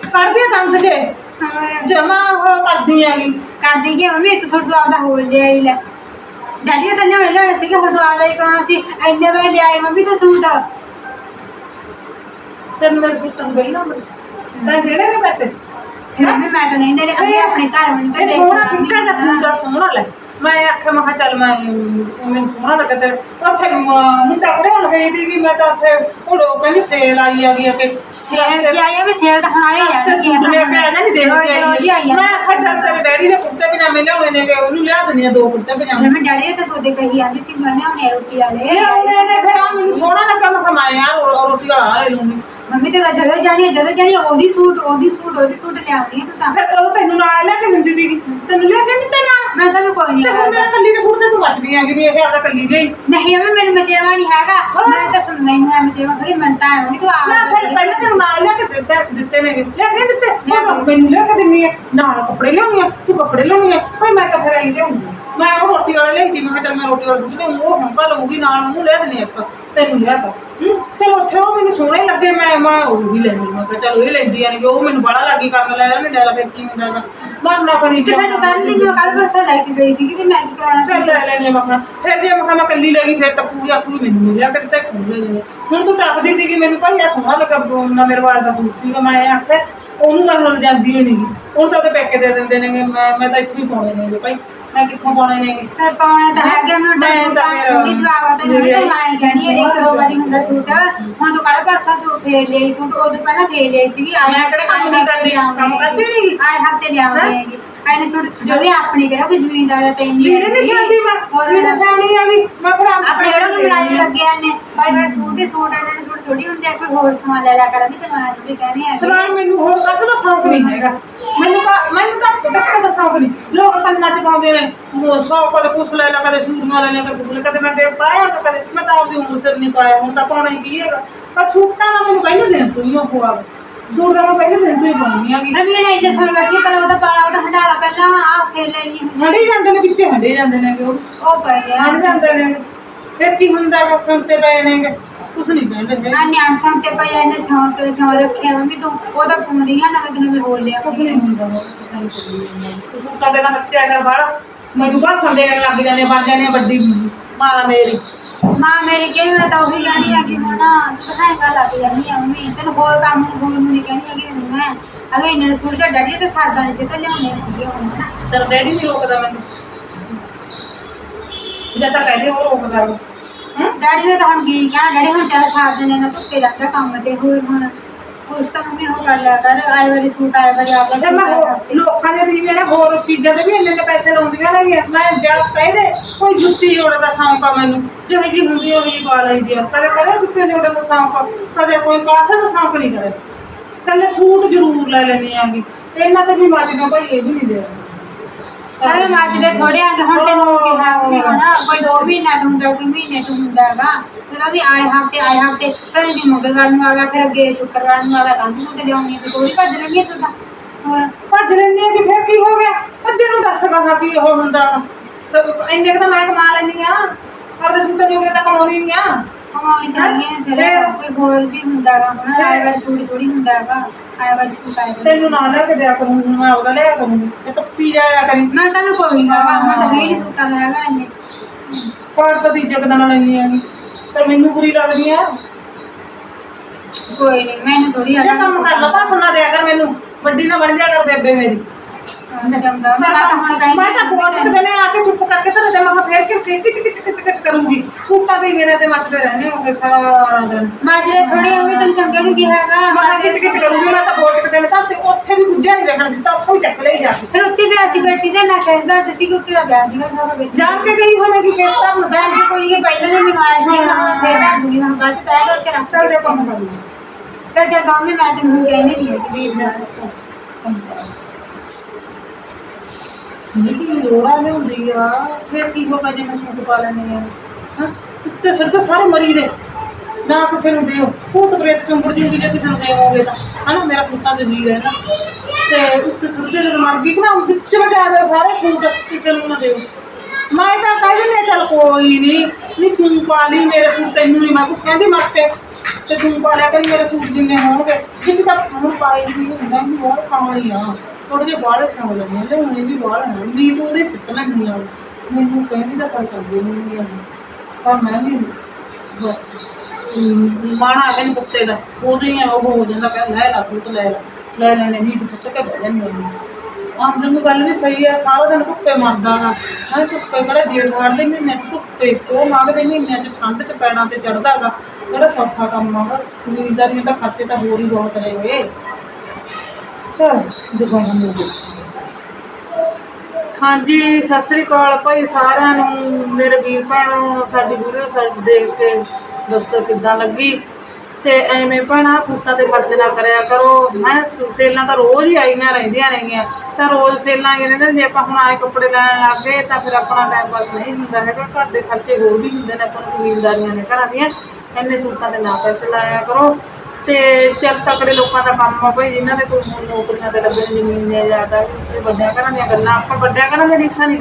ਕੱਢ ਦੇ ਦੰਦ ਜੇ। ਹੋਰ ਜਮਾ ਹੋ ਕਰਦੀ ਆਗੀ ਕਰਦੀ ਕਿ ਮੰਮੀ? ਇੱਕ ਸੂਟ ਆਪਦਾ ਹੋਰ ਲਿਆ ਹੀ ਲੈ। ਡੈਡੀ ਨੇ ਤਾਂ ਲਿਆਉਣੇ ਸੀਗੇ ਹੁਣ ਤੋਂ ਆਪਦਾ ਹੀ ਕਰਾਉਣਾ ਸੀ। ਇੰਨੇ ਵੇ ਲਿਆਏ ਮੰਮੀ ਤਾਂ ਸੂਟ। ਤੈਨੂੰ ਮੇਰੇ ਸੂਟ ਨੂੰ ਬਈ ਨਾ ਤਾਂ ਜਿਹੜੇ ਨੇ ਪੈਸੇ? ਫਿਰ ਮੰਮੀ ਮੈਂ ਤਾਂ ਨਹੀਂ ਦੇਣੇ ਅੱਗੇ ਆਪਣੇ ਘਰ ਮੈਨੂੰ ਇਹ ਸੋਹਣਾ ਦਾ ਸੂਟ ਦਾ ਸੋਹਣਾ ਲੈ। ਮੈਂ ਆਖਿਆ ਮੈਂ ਕਿਹਾ ਚੱਲ ਮੈਂ ਮੈਨੂੰ ਸੋਹਣਾ ਲੱਗਾ ਤੇ ਉੱਥੇ ਮ, ਮੁੰਡਾ ਪੜਾਉਣ ਗਈ ਸੀ ਕਿ ਮੈਂ ਤਾਂ ਉੱਥੇ ਉਹ ਲੋਕ ਕਹਿੰਦੀ ਸੇਲ ਆਈ ਆ ਗਈ ਕਿ ਸੇਲ ਕੀ ਆਇਆ ਵੀ ਸੇਲ ਤਾਂ ਹਾਂ ਹੀ ਆ। ਜਾ ਨਹੀਂ ਦੇਖ ਕੇ ਆਈ ਆਈ ਆ। ਮੈਂ ਆਖਿਆ ਚੱਲ ਤੇਰੇ ਡੈਡੀ ਦੇ ਕੁੜਤੇ ਪਜਾਮੇ ਲਿਆਉਣੇ ਨੇ ਕਿ ਉਹਨੂੰ ਲਿਆ ਆ ਦੋ ਕੁੜਤੇ ਪਜਾਮੇ। ਮੈਂ ਡੈਡੀ ਨੇ ਤਾਂ ਦੋਦੇ ਕਹੀ ਆਂਦੀ ਸੀ ਮੈਂ ਲਿਆਉਣੇ ਆ ਰੋਟੀ ਵਾਲੇ। ਆਉਣੇ ਨੇ ਫਿਰ ਆ ਮੈਨੂੰ ਸੋਹਣਾ ਲੱਗਾ ਮੈਂ ਕਮਾਇਆ ਰੋਟੀ ਵਾਲਾ ਲੈ ਲੂੰਗੀ ਮੰਮੀ ਤੇ ਜਦੋਂ ਜਾਣੀ ਹੈ, ਜਦੋਂ ਜਾਣੀ ਹੈ, ਉਹਦੀ ਸੂਟ ਉਹਦੀ ਸੂਟ ਉਹਦੀ ਸੂਟ ਲਿਆਉਣੀ ਹੈ ਤੂੰ ਤਾਂ। ਫਿਰ ਉਹ ਤੈਨੂੰ ਨਾਲ ਲੈ ਕੇ ਦਿੰਦੀ ਸੀਗੀ। ਤੈਨੂੰ ਲਿਆ ਕੇ ਦਿੱਤੇ ਨਾਲ? ਮੈਂ ਤਾਂ ਕੋਈ ਨਹੀਂ ਤੇ ਹੁਣ ਮੇਰੇ ਕੱਲੀ ਦੇ ਸੂਟ ਤੇ ਤੂੰ ਬਚਦੀ ਹੈਗੀ ਵੀ ਇਹ ਆਪਦਾ ਕੱਲੀ ਗਈ ਨਹੀਂ ਮੈਂ ਮੈਨੂੰ ਮਚੇਵਾ ਨਹੀਂ ਹੈਗਾ। ਮੈਂ ਤਾਂ ਸਮ- ਮੈਨੂੰ ਐ ਮਚੇਵਾ ਥੋੜੀ ਮੰਨਤਾ ਹੈ ਮੰਮੀ ਤੂੰ ਆ ਨਾ ਫਿਰ ਪਹਿਲਾਂ ਤੈਨੂੰ ਨਾਲ ਲਿਆ ਕੇ ਦਿੱਤੇ ਦਿੱਤੇ ਨੇ ਲਿਆ ਕੇ ਦਿੱਤੇ? ਮੈਂ ਤਾਂ ਮੈਨੂੰ ਲਿਆ ਕੇ ਦਿੰਨੀ ਆ ਨਾਲ ਕੱਪੜੇ ਲਿਆਉਣੀ ਆ ਤੂੰ ਕੱਪੜੇ ਲਿਆਉਣੀ ਆ। ਭਾਈ ਮੈਂ ਤਾਂ ਫਿਰ ਆਈ ਲਿਆਉਂਗੀ ਮੈਂ ਉਹ ਰੋਟੀ ਵਾਲੇ ਲਈ ਸੀ ਮੈਂ ਕਿਹਾ ਚੱਲ ਮੈਂ ਰੋਟੀ ਵਾਲੇ ਸੂਟ ਤੇ ਉਹ ਹੰਕਾ ਲਊਗੀ ਨਾਲ ਉਹਨੂੰ ਲਿਆ ਦੇਣੀ ਇੱਕ ਤੈਨੂੰ ਲਿਆ ਤਾ। ਹੂੰ ਚਲੋ ਉੱਥੇ ਉਹ ਮੈਨੂੰ ਸੋਹਣੇ ਲੱਗੇ ਮੈਂ ਮੈਂ ਉਹ ਵੀ ਲੈਣੀ ਮੈਂ ਕਿਹਾ ਚਲ ਇਹ ਲੈਂਦੀ ਆ ਕਿ ਉਹ ਮੈਨੂੰ ਬੜਾ ਲੱਗੀ ਕੰਮ ਲੈ ਲੈਣੇ ਡੈਲਾ ਫਿਰ ਕੀ ਹੁੰਦਾ ਮੈਂ ਨਾ ਕਰੀ ਤੇ ਮੈਂ ਦੁਕਾਨ ਤੇ ਮੈਂ ਕੱਲ ਪਰਸੋਂ ਲੈ ਕੇ ਗਈ ਸੀ ਕਿ ਮੈਂ ਕੀ ਕਰਾਉਣਾ ਚੱਲ ਲੈ ਲੈਣੀ ਮਖਾ ਫਿਰ ਜੇ ਮਖਾ ਮੈਂ ਕੱਲੀ ਲੈ ਗਈ ਫਿਰ ਟੱਪੂਗੀ ਆਖੂਗੀ ਮੈਨੂੰ ਮਿਲਿਆ ਫਿਰ ਤੇ ਖੂਹ ਲੈ ਲੈਣੇ ਹੁਣ ਤੂੰ ਟੱਪਦੀ ਸੀ ਕਿ ਮੈਨੂੰ ਭਾਈ ਆ ਸੋਹਣਾ ਲੱਗਾ ਨਾ ਮੇਰੇ ਵਾਲੇ ਦਾ ਸੂਟ ਸੀਗਾ ਮੈਂ ਆਖਿਆ ਉਹਨੂੰ ਮੈਂ ਹੁਣ ਜਾਂਦੀ ਨਹੀਂ ਉਹ ਤਾਂ ਉਹਦੇ ਪੈਕੇ ਦੇ ਦਿੰਦੇ ਨੇਗੇ ਮੈਂ ਮੈਂ ਤਾਂ ਇੱਥੇ ਹੀ ਪਾਉਣੇ ਨੇਗੇ ਭਾਈ। ਮੈਂ ਕਿੱਥੋਂ ਪਾਉਣੇ ਨੇਗੇ ਫਿਰ ਪਾਉਣਾ ਤਾਂ ਹੈਗਾ ਮੈਂ ਸੂਟ ਤਾਂ ਫਿਰ- ਨਹੀਂ ਜਵਾਬ ਆ ਤਾਂ ਜਿਹੜੀ ਤਾਂ ਮੈਂ ਕਹਿਣੀ ਹੈ ਇੱਕ ਦੋ ਵਾਰੀ ਹੁੰਦਾ ਸੂਟ। ਹੁਣ ਤੂੰ ਕੱਲ ਪਰਸੋਂ ਤੂੰ ਫੇਰ ਲਈ ਸੂਟ ਉਦੋਂ ਪਹਿਲਾਂ ਫੇਰ ਲਈ ਸੀਗੀ ਆਏ ਮੈਂ ਕਿਹੜੇ ਕੰਮ ਨਹੀਂ ਕਰਦੀ, ਕੰਮ ਕਰਦੀ ਨੀਗੀ। ਆਏ ਹਫ਼ਤੇ ਲਿਆਉਂਦੇ ਹੈਗੇ। ਆਏ ਸੂਟ ਜਿਹੜੇ ਆਪਣੇ ਕਿਹੜਾ ਕੋਈ ਜ਼ਮੀਨਦਾਰ ਹੈ ਤੈਨੂੰ ਵੀੜੇ ਨਹੀਂ ਸਿਆਉਂਦੀ ਮੈਂ ਹੋਰ ਵੀੜੇ ਸਿਆਉਣੀ ਆ ਵੀ ਮੈਂ ਫਿਰ ਆਪਣੇ ਜਿਹੜਾ ਕੋਈ ਬਣਾਈ ਲੱਗੇ ਨੇ ਭਾਈ ਮੇਰੇ ਸੂਟ ਦੇ ਸੂਟ ਇਹਨਾਂ ਦੇ ਸੂਟ ਥੋੜੀ ਹੁੰਦੇ ਆ ਕੋਈ ਹੋਰ ਸਮਾਨ ਲੈ ਲਿਆ ਕਰਾਂਗੀ ਤੇ ਮੈਂ ਥੋੜੀ ਕਹਿਣੀ ਹੈ ਸਲਾਮ ਮੈਨੂੰ ਹੋਰ ਕਾਸੇ ਦਾ ਸ਼ੌਕ ਨਹੀਂ ਹੈਗਾ। ਮੈਨੂੰ ਤਾਂ ਮੈਨੂੰ ਤਾਂ ਡੱਕੇ ਦਾ ਸ਼ੌਕ ਨਹੀਂ। ਲੋਕ ਕੰਨਾਂ ਚ ਪਾਉਂਦੇ ਨੇ ਉਹ ਸੌ ਕਦੇ ਕੁਛ ਲੈ ਲਾ ਕਦੇ ਸੂਟੀਆਂ ਲੈ ਲਿਆ ਕਦੇ ਕੁਛ ਲੈ ਕਦੇ ਮੈਂ ਤੇ ਪਾਇਆ ਕਦੇ ਮੈਂ ਤਾਂ ਆਪਦੀ ਉਮਰ ਸਿਰ ਨਹੀਂ ਪਾਇਆ ਹੁਣ ਤਾਂ ਪਾਉਣਾ ਹੀ ਕੀ ਹੈਗਾ। ਪਰ ਸੂਟਾਂ ਦਾ ਮੈਨੂੰ ਪਹਿਲੇ ਦਿਨ ਤੋਂ ਹੀ ਉਹ ਹੋਆ ਸੂਟ ਦਾ ਮੈਂ ਪਹਿਲੇ ਦਿਨ ਤੋਂ ਹੀ ਪਾਉਣੀ ਆਗੀ ਰਵੀ ਨੇ ਜੇ ਸਮਝ ਬੈਠੀ ਪਰ ਉਹਦਾ ਪਾਲਾ ਉਹਦਾ ਹੰਡਾਲਾ ਪਹਿਲਾਂ ਆ ਫੇਰ ਲੈਣੀ ਹੁੰਦੀ ਹੜੇ ਜਾਂਦੇ ਨੇ ਵਿੱਚੇ ਹੜੇ ਜਾਂਦੇ ਨੇ ਕਿ ਉਹ। ਉਹ ਪੈ ਗਿਆ। ਹੜ ਜਾਂਦੇ ਨੇ। ਫਿਰ ਕੀ ਹੁੰਦਾ ਹੈ ਸੰਤੇ ਪਏ ਨੇਗੇ? ਕੁਛ ਨਹੀਂ ਕਹਿੰਦੇ ਹੈਗੇ। ਨਾ ਨਿਆਣ ਸਾਂ ਤੇ ਪਈ ਇਹਨੇ ਸਾਂ ਤੇ ਸਾਂ ਰੱਖਿਆ ਮੰਮੀ ਤੂੰ ਉਹਦਾ ਪੁੰਦੀ ਨਾ ਨਵੇਂ ਦਿਨ ਮੈਂ ਹੋਰ ਲਿਆ ਕੁਛ ਨਹੀਂ ਹੁੰਦਾ ਹੋਰ ਪਤਾ ਨਹੀਂ ਚੱਲੀ ਜਾਂਦਾ। ਤੂੰ ਕਦੇ ਨਾ ਬੱਚਿਆ ਕਰ ਬਾੜਾ ਮੈਨੂੰ ਬਸ ਸੰਦੇ ਲੱਗ ਜਾਂਦੇ ਬਣ ਜਾਂਦੇ ਵੱਡੀ ਮਾਰਾ ਮੇਰੀ। ਮਾਂ ਮੇਰੀ ਕਹੀ ਮੈਂ ਤਾਂ ਉਹੀ ਕਹਿਣੀ ਆ ਕਿ ਹੁਣ ਤਾਂ ਕਰ ਲੱਗ ਜਾਂਦੀ ਆ ਮੰਮੀ ਤੈਨੂੰ ਹੋਰ ਕੰਮ ਨੂੰ ਹੋਰ ਨੂੰ ਨਹੀਂ ਕਹਿਣੀ ਹੈਗੀ ਤੈਨੂੰ ਮੈਂ। ਅਗੇ ਇਹਨਾਂ ਸੂਟ ਦਾ ਡੈਡੀ ਤੇ ਸਰਦਾ ਨਹੀਂ ਸੀ ਤਾਂ ਲਿਆਉਣੇ ਸੀਗੇ ਹੁਣ ਨਾ ਤੇਰਾ ਡੈਡੀ ਨਹੀਂ ਰੋਕਦਾ ਮੈਨੂੰ। ਕਹਿੰਦੇ ਉਹ ਉਹ ਹੂੰ? ਡੈਡੀ ਨੇ ਤਾਂ ਹੁਣ ਕਹਿਣਾ ਡੈਡੀ ਹੁਣ ਚਾਹ ਸਾਥ ਦਿਨ ਇਹਨਾਂ ਧੁੱਪੇ ਜਾਂਦਾ ਕੰਮ ਤੇ ਹੋਰ ਹੁਣ। ਉਸ ਤਾਂ ਮੰਮੀ ਉਹ ਕਰ ਲਿਆ ਕਰ ਆਏ ਵਾਰੀ ਸੂਟ ਆਏ ਵਾਰੀ ਆਪਦਾ ਜੇ ਮੈਂ ਹੋਰ- ਲੋਕਾਂ ਦੇ ਦੀ ਮੇਰੇ ਹੋਰ ਚੀਜ਼ਾਂ ਤੇ ਵੀ ਇੰਨੇ ਇੰਨੇ ਪੈਸੇ ਲਾਉਂਦੀਆਂ ਨੇ ਮੈਂ ਜਦ ਕਹਿੰਦੇ ਕੋਈ ਜੁੱਤੀ ਜੋੜਾ ਦਾ ਸੌਂਕ ਆ ਮੈਨੂੰ। ਜਿਹੀ ਜੀ ਹੁੰਦੀ ਉਹ ਹੀ ਪਾ ਲਈਦੀ ਆ। ਕਦੇ ਕਰੇ ਜੁੱਤੀ ਜੋੜਾ ਦਾ ਸੌਂਕ ਕਦੇ ਕੋਈ ਕਾਸੇ ਦਾ ਸੌਂਕ ਨਹੀਂ ਕਰੇ। ਕੱਲੇ ਸੂਟ ਜ਼ਰੂਰ ਲੈ ਲੈਣੀ ਆਂਗੀ। ਇਹਨਾਂ ਤੇ ਵੀ ਮੱਚਦਾ ਭਾਈ ਇਹ ਵੀ ਨਹੀਂ ਦੇ ਐਵੇਂ ਮੱਚਦੇ ਥੋੜੇ ਆ ਹੁਣ ਤੈਨੂੰ ਕਿਹਾ ਵੀ ਹੁਣ? ਕੋਈ ਦੋ ਮਹੀਨਾ ਤੋਂ ਹੁੰਦਾ ਕੋਈ ਮਹੀਨੇ ਤੋਂ ਹੁੰਦਾ ਹੈਗਾ। ਉਹਦਾ ਵੀ ਆਏ ਹਫ਼ਤੇ ਆਏ ਹਫ਼ਤੇ ਫਿਰ ਜੀ ਮੰਗਲਵਾਰ ਨੂੰ ਆ ਗਿਆ ਫਿਰ ਅੱਗੇ ਸ਼ੁੱਕਰਵਾਰ ਨੂੰ ਆ ਗਿਆ ਤਾਂ ਕੋਈ ਭੱਜ ਹੈ ਤੂੰ ਤਾਂ। ਹੋਰ? ਭੱਜ ਲੈਣੀ ਆ ਕਿ ਫਿਰ ਕੀ ਹੋ ਗਿਆ? ਭੱਜਣ ਨੂੰ ਦੱਸ ਕਹਾ ਉਹ ਹੁੰਦਾ। ਇੰਨੇ ਕੁ ਤਾਂ ਮੈਂ ਕਮਾ ਲੈਣੀ ਆ। ਪਰ ਤਾਂ ਕਮਾਉਣੀ ਨਹੀਂ ਆ। ਕਮਾਉਣੀ ਚਾਹੀਦੀ ਹੈ ਫਿਰ ਫਿਰ? ਕੋਈ ਹੋਰ ਵੀ ਹੁੰਦਾ ਹੈਗਾ ਹੁਣ ਆਏ ਵਾਰ ਸੂਟ ਥੋੜੀ ਹੁੰਦਾ ਹੈਗਾ ਆਏ ਵਾਰ ਸੂਟ ਆਏ ਵਾਰ ਤੈਨੂੰ ਨਾ ਲੈ ਕੇ ਦਿਆ ਕਰੂੰਗੀ ਮੈਂ ਉਹਦਾ ਲਿਆ ਕਰੂੰਗੀ ਤੇ ਟੱਪੀ ਜਾਇਆ ਕਰੀ। ਮੈਂ ਤਾਂ ਵੀ ਕੋਈ ਨਹੀਂ ਹੈਗਾ ਮੈਂ ਤਾਂ ਵੀ ਨਹੀਂ ਸੂਟਾਂ ਦਾ ਹੈਗਾ ਇੰਨੇ ਪਰ ਤਾਂ ਤੀਜੇ ਕੁ ਦਿਨ ਲੈਣੀ ਆਗੀ ਤੇ ਮੈਨੂੰ ਬੁਰੀ ਲੱਗਦੀ ਆ। ਕੋਈ ਨਹੀਂ ਮੈਨੂੰ ਥੋੜੀ ਇਹ ਕੰਮ ਕਰ ਲਾ ਭਾਸ਼ਣ ਨਾ ਦਿਆ ਕਰ ਮੈਨੂੰ ਵੱਡੀ ਨਾ ਬਣ ਜਾ ਕਰ ਬੇਬੇ ਮੇਰੀ। ਚੰਗਾ ਮੈਂ ਤਾਂ ਹੁਣ ਕਹਿੰਦੀ ਮੈਂ ਤਾਂ ਬਹੁਤ ਦਿਨ ਆ ਕੇ ਚੁੱਪ ਕਰਕੇ ਤੇ ਤੇ ਮੈਂ ਫੇਰ ਕਿ ਕਿਚ ਕਿਚ ਕਿਚ ਕਿਚ ਕਰੂੰਗੀ। ਸੂਟਾਂ ਦੇ ਹੀ ਮੇਰੇ ਤੇ ਮੱਚਦੇ ਰਹਿੰਦੇ ਹੋਗੇ ਸਾਰਾ ਦਿਨ। ਮਾਜਰੇ ਥੋੜੀ ਐਵੇਂ ਤੈਨੂੰ ਚੰਗਾ ਨਹੀਂ ਕਿਹਾ ਹੈਗਾ। ਮੈਂ ਕਿਹਾ ਕਿਚ ਕਿਚ ਕਰੂੰਗੀ ਮੈਂ ਤਾਂ ਬਹੁਤ ਕੁ ਦਿਨ ਤਾਂ ਤੇ ਉੱਥੇ ਵੀ ਗੁੱਜਾ ਨਹੀਂ ਰੱਖਣ ਦਿੱਤਾ ਉੱਥੋਂ ਹੀ ਚੱਕ ਲਈ ਜਾ ਕੇ। ਫਿਰ ਉੱਤੇ ਵੀ ਅਸੀਂ ਬੈਠੀ ਤੇ ਮੈਂ ਖੈਸਦਾ ਤੇ ਸੀ ਕਿ ਉੱਤੇ ਦਾ ਵਿਆਹ ਸੀਗਾ ਸਾਡਾ ਬੇਟੀ ਜਾਣ ਕੇ ਗਈ ਹੋਵੇਗੀ ਫੇਰ ਸਭ ਨੂੰ ਜਾਣ ਕੇ ਕੋਲੀ ਕੇ ਪਹਿਲਾਂ ਨੇ ਮੈਨੂੰ ਆਇਆ ਸੀ ਮੈਂ ਫੇਰ ਕਰ ਦੂੰਗੀ ਮੈਂ ਬਾਅਦ ਚ ਤੈਅ ਕਰਕੇ ਰੱਖ ਚੱਲ ਜਾ ਕੰਮ ਕਰ ਲਈ। ਚੱਲ ਜਾ ਗਾਉਂ ਮੈਂ ਤੈਨੂੰ ਕਹਿੰਦੀ ਨਹੀਂ ਹੈ ਕਿ ਵੀਰ ਦਾ ਲੋੜਾ ਨੇ ਹੁੰਦੀ ਆ ਫਿਰ ਕੀ ਹੋਗਾ ਜੇ ਮੈਂ ਸੂਟ ਪਾ ਲੈਣੀ ਆ? ਹਾਂ? ਉੱਤੇ ਸੜਕ ਸਾਰੇ ਮਰੀ ਦੇ। ਨਾ ਕਿਸੇ ਨੂੰ ਦਿਓ। ਭੂਤ ਪ੍ਰੇਤ ਚੁੰਬੜ ਜੂਗੀ ਜੇ ਕਿਸੇ ਨੂੰ ਦੇਵੋਗੇ ਤਾਂ। ਹਨਾ ਮੇਰਾ ਸੂਟਾਂ ਤੇ ਜੀ ਰਹਿਣਾ ਤੇ ਉੱਤੇ ਸੜਕ ਦੇ ਮਰ ਗਈ ਕਿ ਨਾ ਵਿੱਚ ਵਜਾ ਦੇ ਸਾਰੇ ਸੂਟ ਕਿਸੇ ਨੂੰ ਨਾ ਦਿਓ। ਮੈਂ ਤਾਂ ਕਹਿ ਦਿੰਦੀ ਹਾਂ, ਚੱਲ ਕੋਈ ਨਹੀਂ। ਨਹੀਂ ਤੂੰ ਪਾ ਲਈ ਮੇਰੇ ਸੂਟ ਤੈਨੂੰ ਨਹੀਂ ਮੈਂ ਕੁਛ ਕਹਿੰਦੀ ਮਰ ਤੇ ਤੇ ਤੂੰ ਪਾ ਲਿਆ ਕਰੀ ਮੇਰੇ ਸੂਟ ਜਿੰਨੇ ਹੋਣਗੇ। ਵਿੱਚ ਤਾਂ ਹੁਣ ਪਾਈ ਵੀ ਹੁੰਦਾ ਵੀ ਬਹੁਤ ਖਾਣੀ ਆ। ਥੋੜੇ ਜਿਹੇ ਬਾਹਲੇ ਸੰਗ ਲੱਗੇ ਤੇ ਹੁਣ ਵੀ ਬਾਹਰ ਹੈ ਵੀ ਤੂੰ ਉਹਦੇ ਸਿੱਟ ਲੈਣੀ ਮੈਨੂੰ ਕਹਿੰਦੀ ਤਾਂ ਪਰ ਕਰਦੇ ਨਹੀਂ ਆ। ਪਰ ਮੈਂ ਵੀ ਬਸ ਮਾਣਾ ਆ ਗਿਆ ਕੁੱਤੇ ਦਾ, ਉਹਦੇ ਹੀ ਉਹ ਹੋ ਜਾਂਦਾ ਕਹਿੰਦਾ ਲੈ ਲਾ ਸੂਟ ਲੈ ਲਾ, ਲੈ ਲੈ ਲੈ ਨੀਂਦ ਸੁੱਟ ਕੇ ਬਹਿ ਜਾਂਦੀ ਆਮਦਨ ਨੂੰ ਗੱਲ ਵੀ ਸਹੀ ਹੈ ਸਾਰਾ ਦਿਨ ਧੁੱਪੇ ਮਰਦਾ ਗਾ ਹਾਂ ਧੁੱਪੇ ਕਿਹੜਾ ਜੇਠ ਹਾੜ ਦੇ ਮਹੀਨੇ ਚ ਧੁੱਪੇ, ਉਹ ਮਾਘ ਦੇ ਮਹੀਨਿਆਂ ਚ ਠੰਡ ਚ ਪੈਣਾ ਤੇ ਚੜਦਾ ਗਾ। ਕਿਹੜਾ ਸੌਖਾ ਕੰਮ ਆ ਜ਼ਿਮੀਦਾਰੀਆਂ ਦਾ ਖਰਚੇ ਤਾਂ ਹੋਰ ਹੀ ਬਹੁਤ ਰਹੇ ਹੋਏ। ਚਲ ਦੁਕਾਨ ਨੂੰ ਹਾਂਜੀ, ਸਤਿ ਸ੍ਰੀ ਅਕਾਲ ਭਾਈ, ਸਾਰਿਆਂ ਨੂੰ, ਮੇਰੇ ਵੀਰ ਭੈਣੋ, ਸਾਡੀ ਵੀਡੀਓ ਸਾਡੀ ਦੇਖ ਕੇ ਦੱਸੋ ਕਿੱਦਾਂ ਲੱਗੀ? ਤੇ ਐਵੇਂ ਭੈਣਾਂ, ਸੂਟਾਂ ਤੇ ਖਰਚ ਨਾ ਕਰਿਆ ਕਰੋ। ਮੈਂ ਸੇਲਾਂ ਤਾਂ ਰੋਜ਼ ਹੀ ਆਈਆਂ ਰਹਿੰਦੀਆਂ ਨੇਗੀਆਂ। ਤਾਂ ਰੋਜ਼ ਸੇਲਾਂ ਆਈਆਂ ਰਹਿੰਦੀਆਂ ਜੇ ਆਪਾਂ ਹੁਣ ਆਏ ਕੱਪੜੇ ਲੈਣ ਲੱਗ ਗਏ, ਤਾਂ ਫਿਰ ਆਪਣਾ ਟਾਈਮ ਪਾਸ ਨਹੀਂ ਹੁੰਦਾ ਹੈਗਾ। ਘਰ ਦੇ ਖਰਚੇ ਹੋਰ ਵੀ ਹੁੰਦੇ ਨੇ, ਆਪਾਂ ਨੂੰ ਕਬੀਲਦਾਰੀਆਂ ਨੇ ਘਰਾਂ ਦੀਆਂ। ਇੰਨੇ ਸੂਟਾਂ ਤੇ ਨਾ ਪੈਸੇ ਲਾਇਆ ਕਰੋ। ਤੇ ਚੱਲ ਤਕੜੇ ਲੋਕਾਂ ਦਾ ਕੰਮ ਆ ਭਾਈ, ਜਿਨ੍ਹਾਂ ਦੇ ਕੋਈ ਨੌਕਰੀਆਂ ਤੇ ਲੱਗੇ ਜ਼ਮੀਨ ਨੇ ਜ਼ਿਆਦਾ, ਤੇ ਵੱਡਿਆਂ ਘਰਾਂ ਦੀਆਂ ਗੱਲਾਂ, ਆਪਾਂ ਵੱਡਿਆਂ ਘਰਾਂ ਦੇ ਰੀਸਾਂ ਨਹੀਂ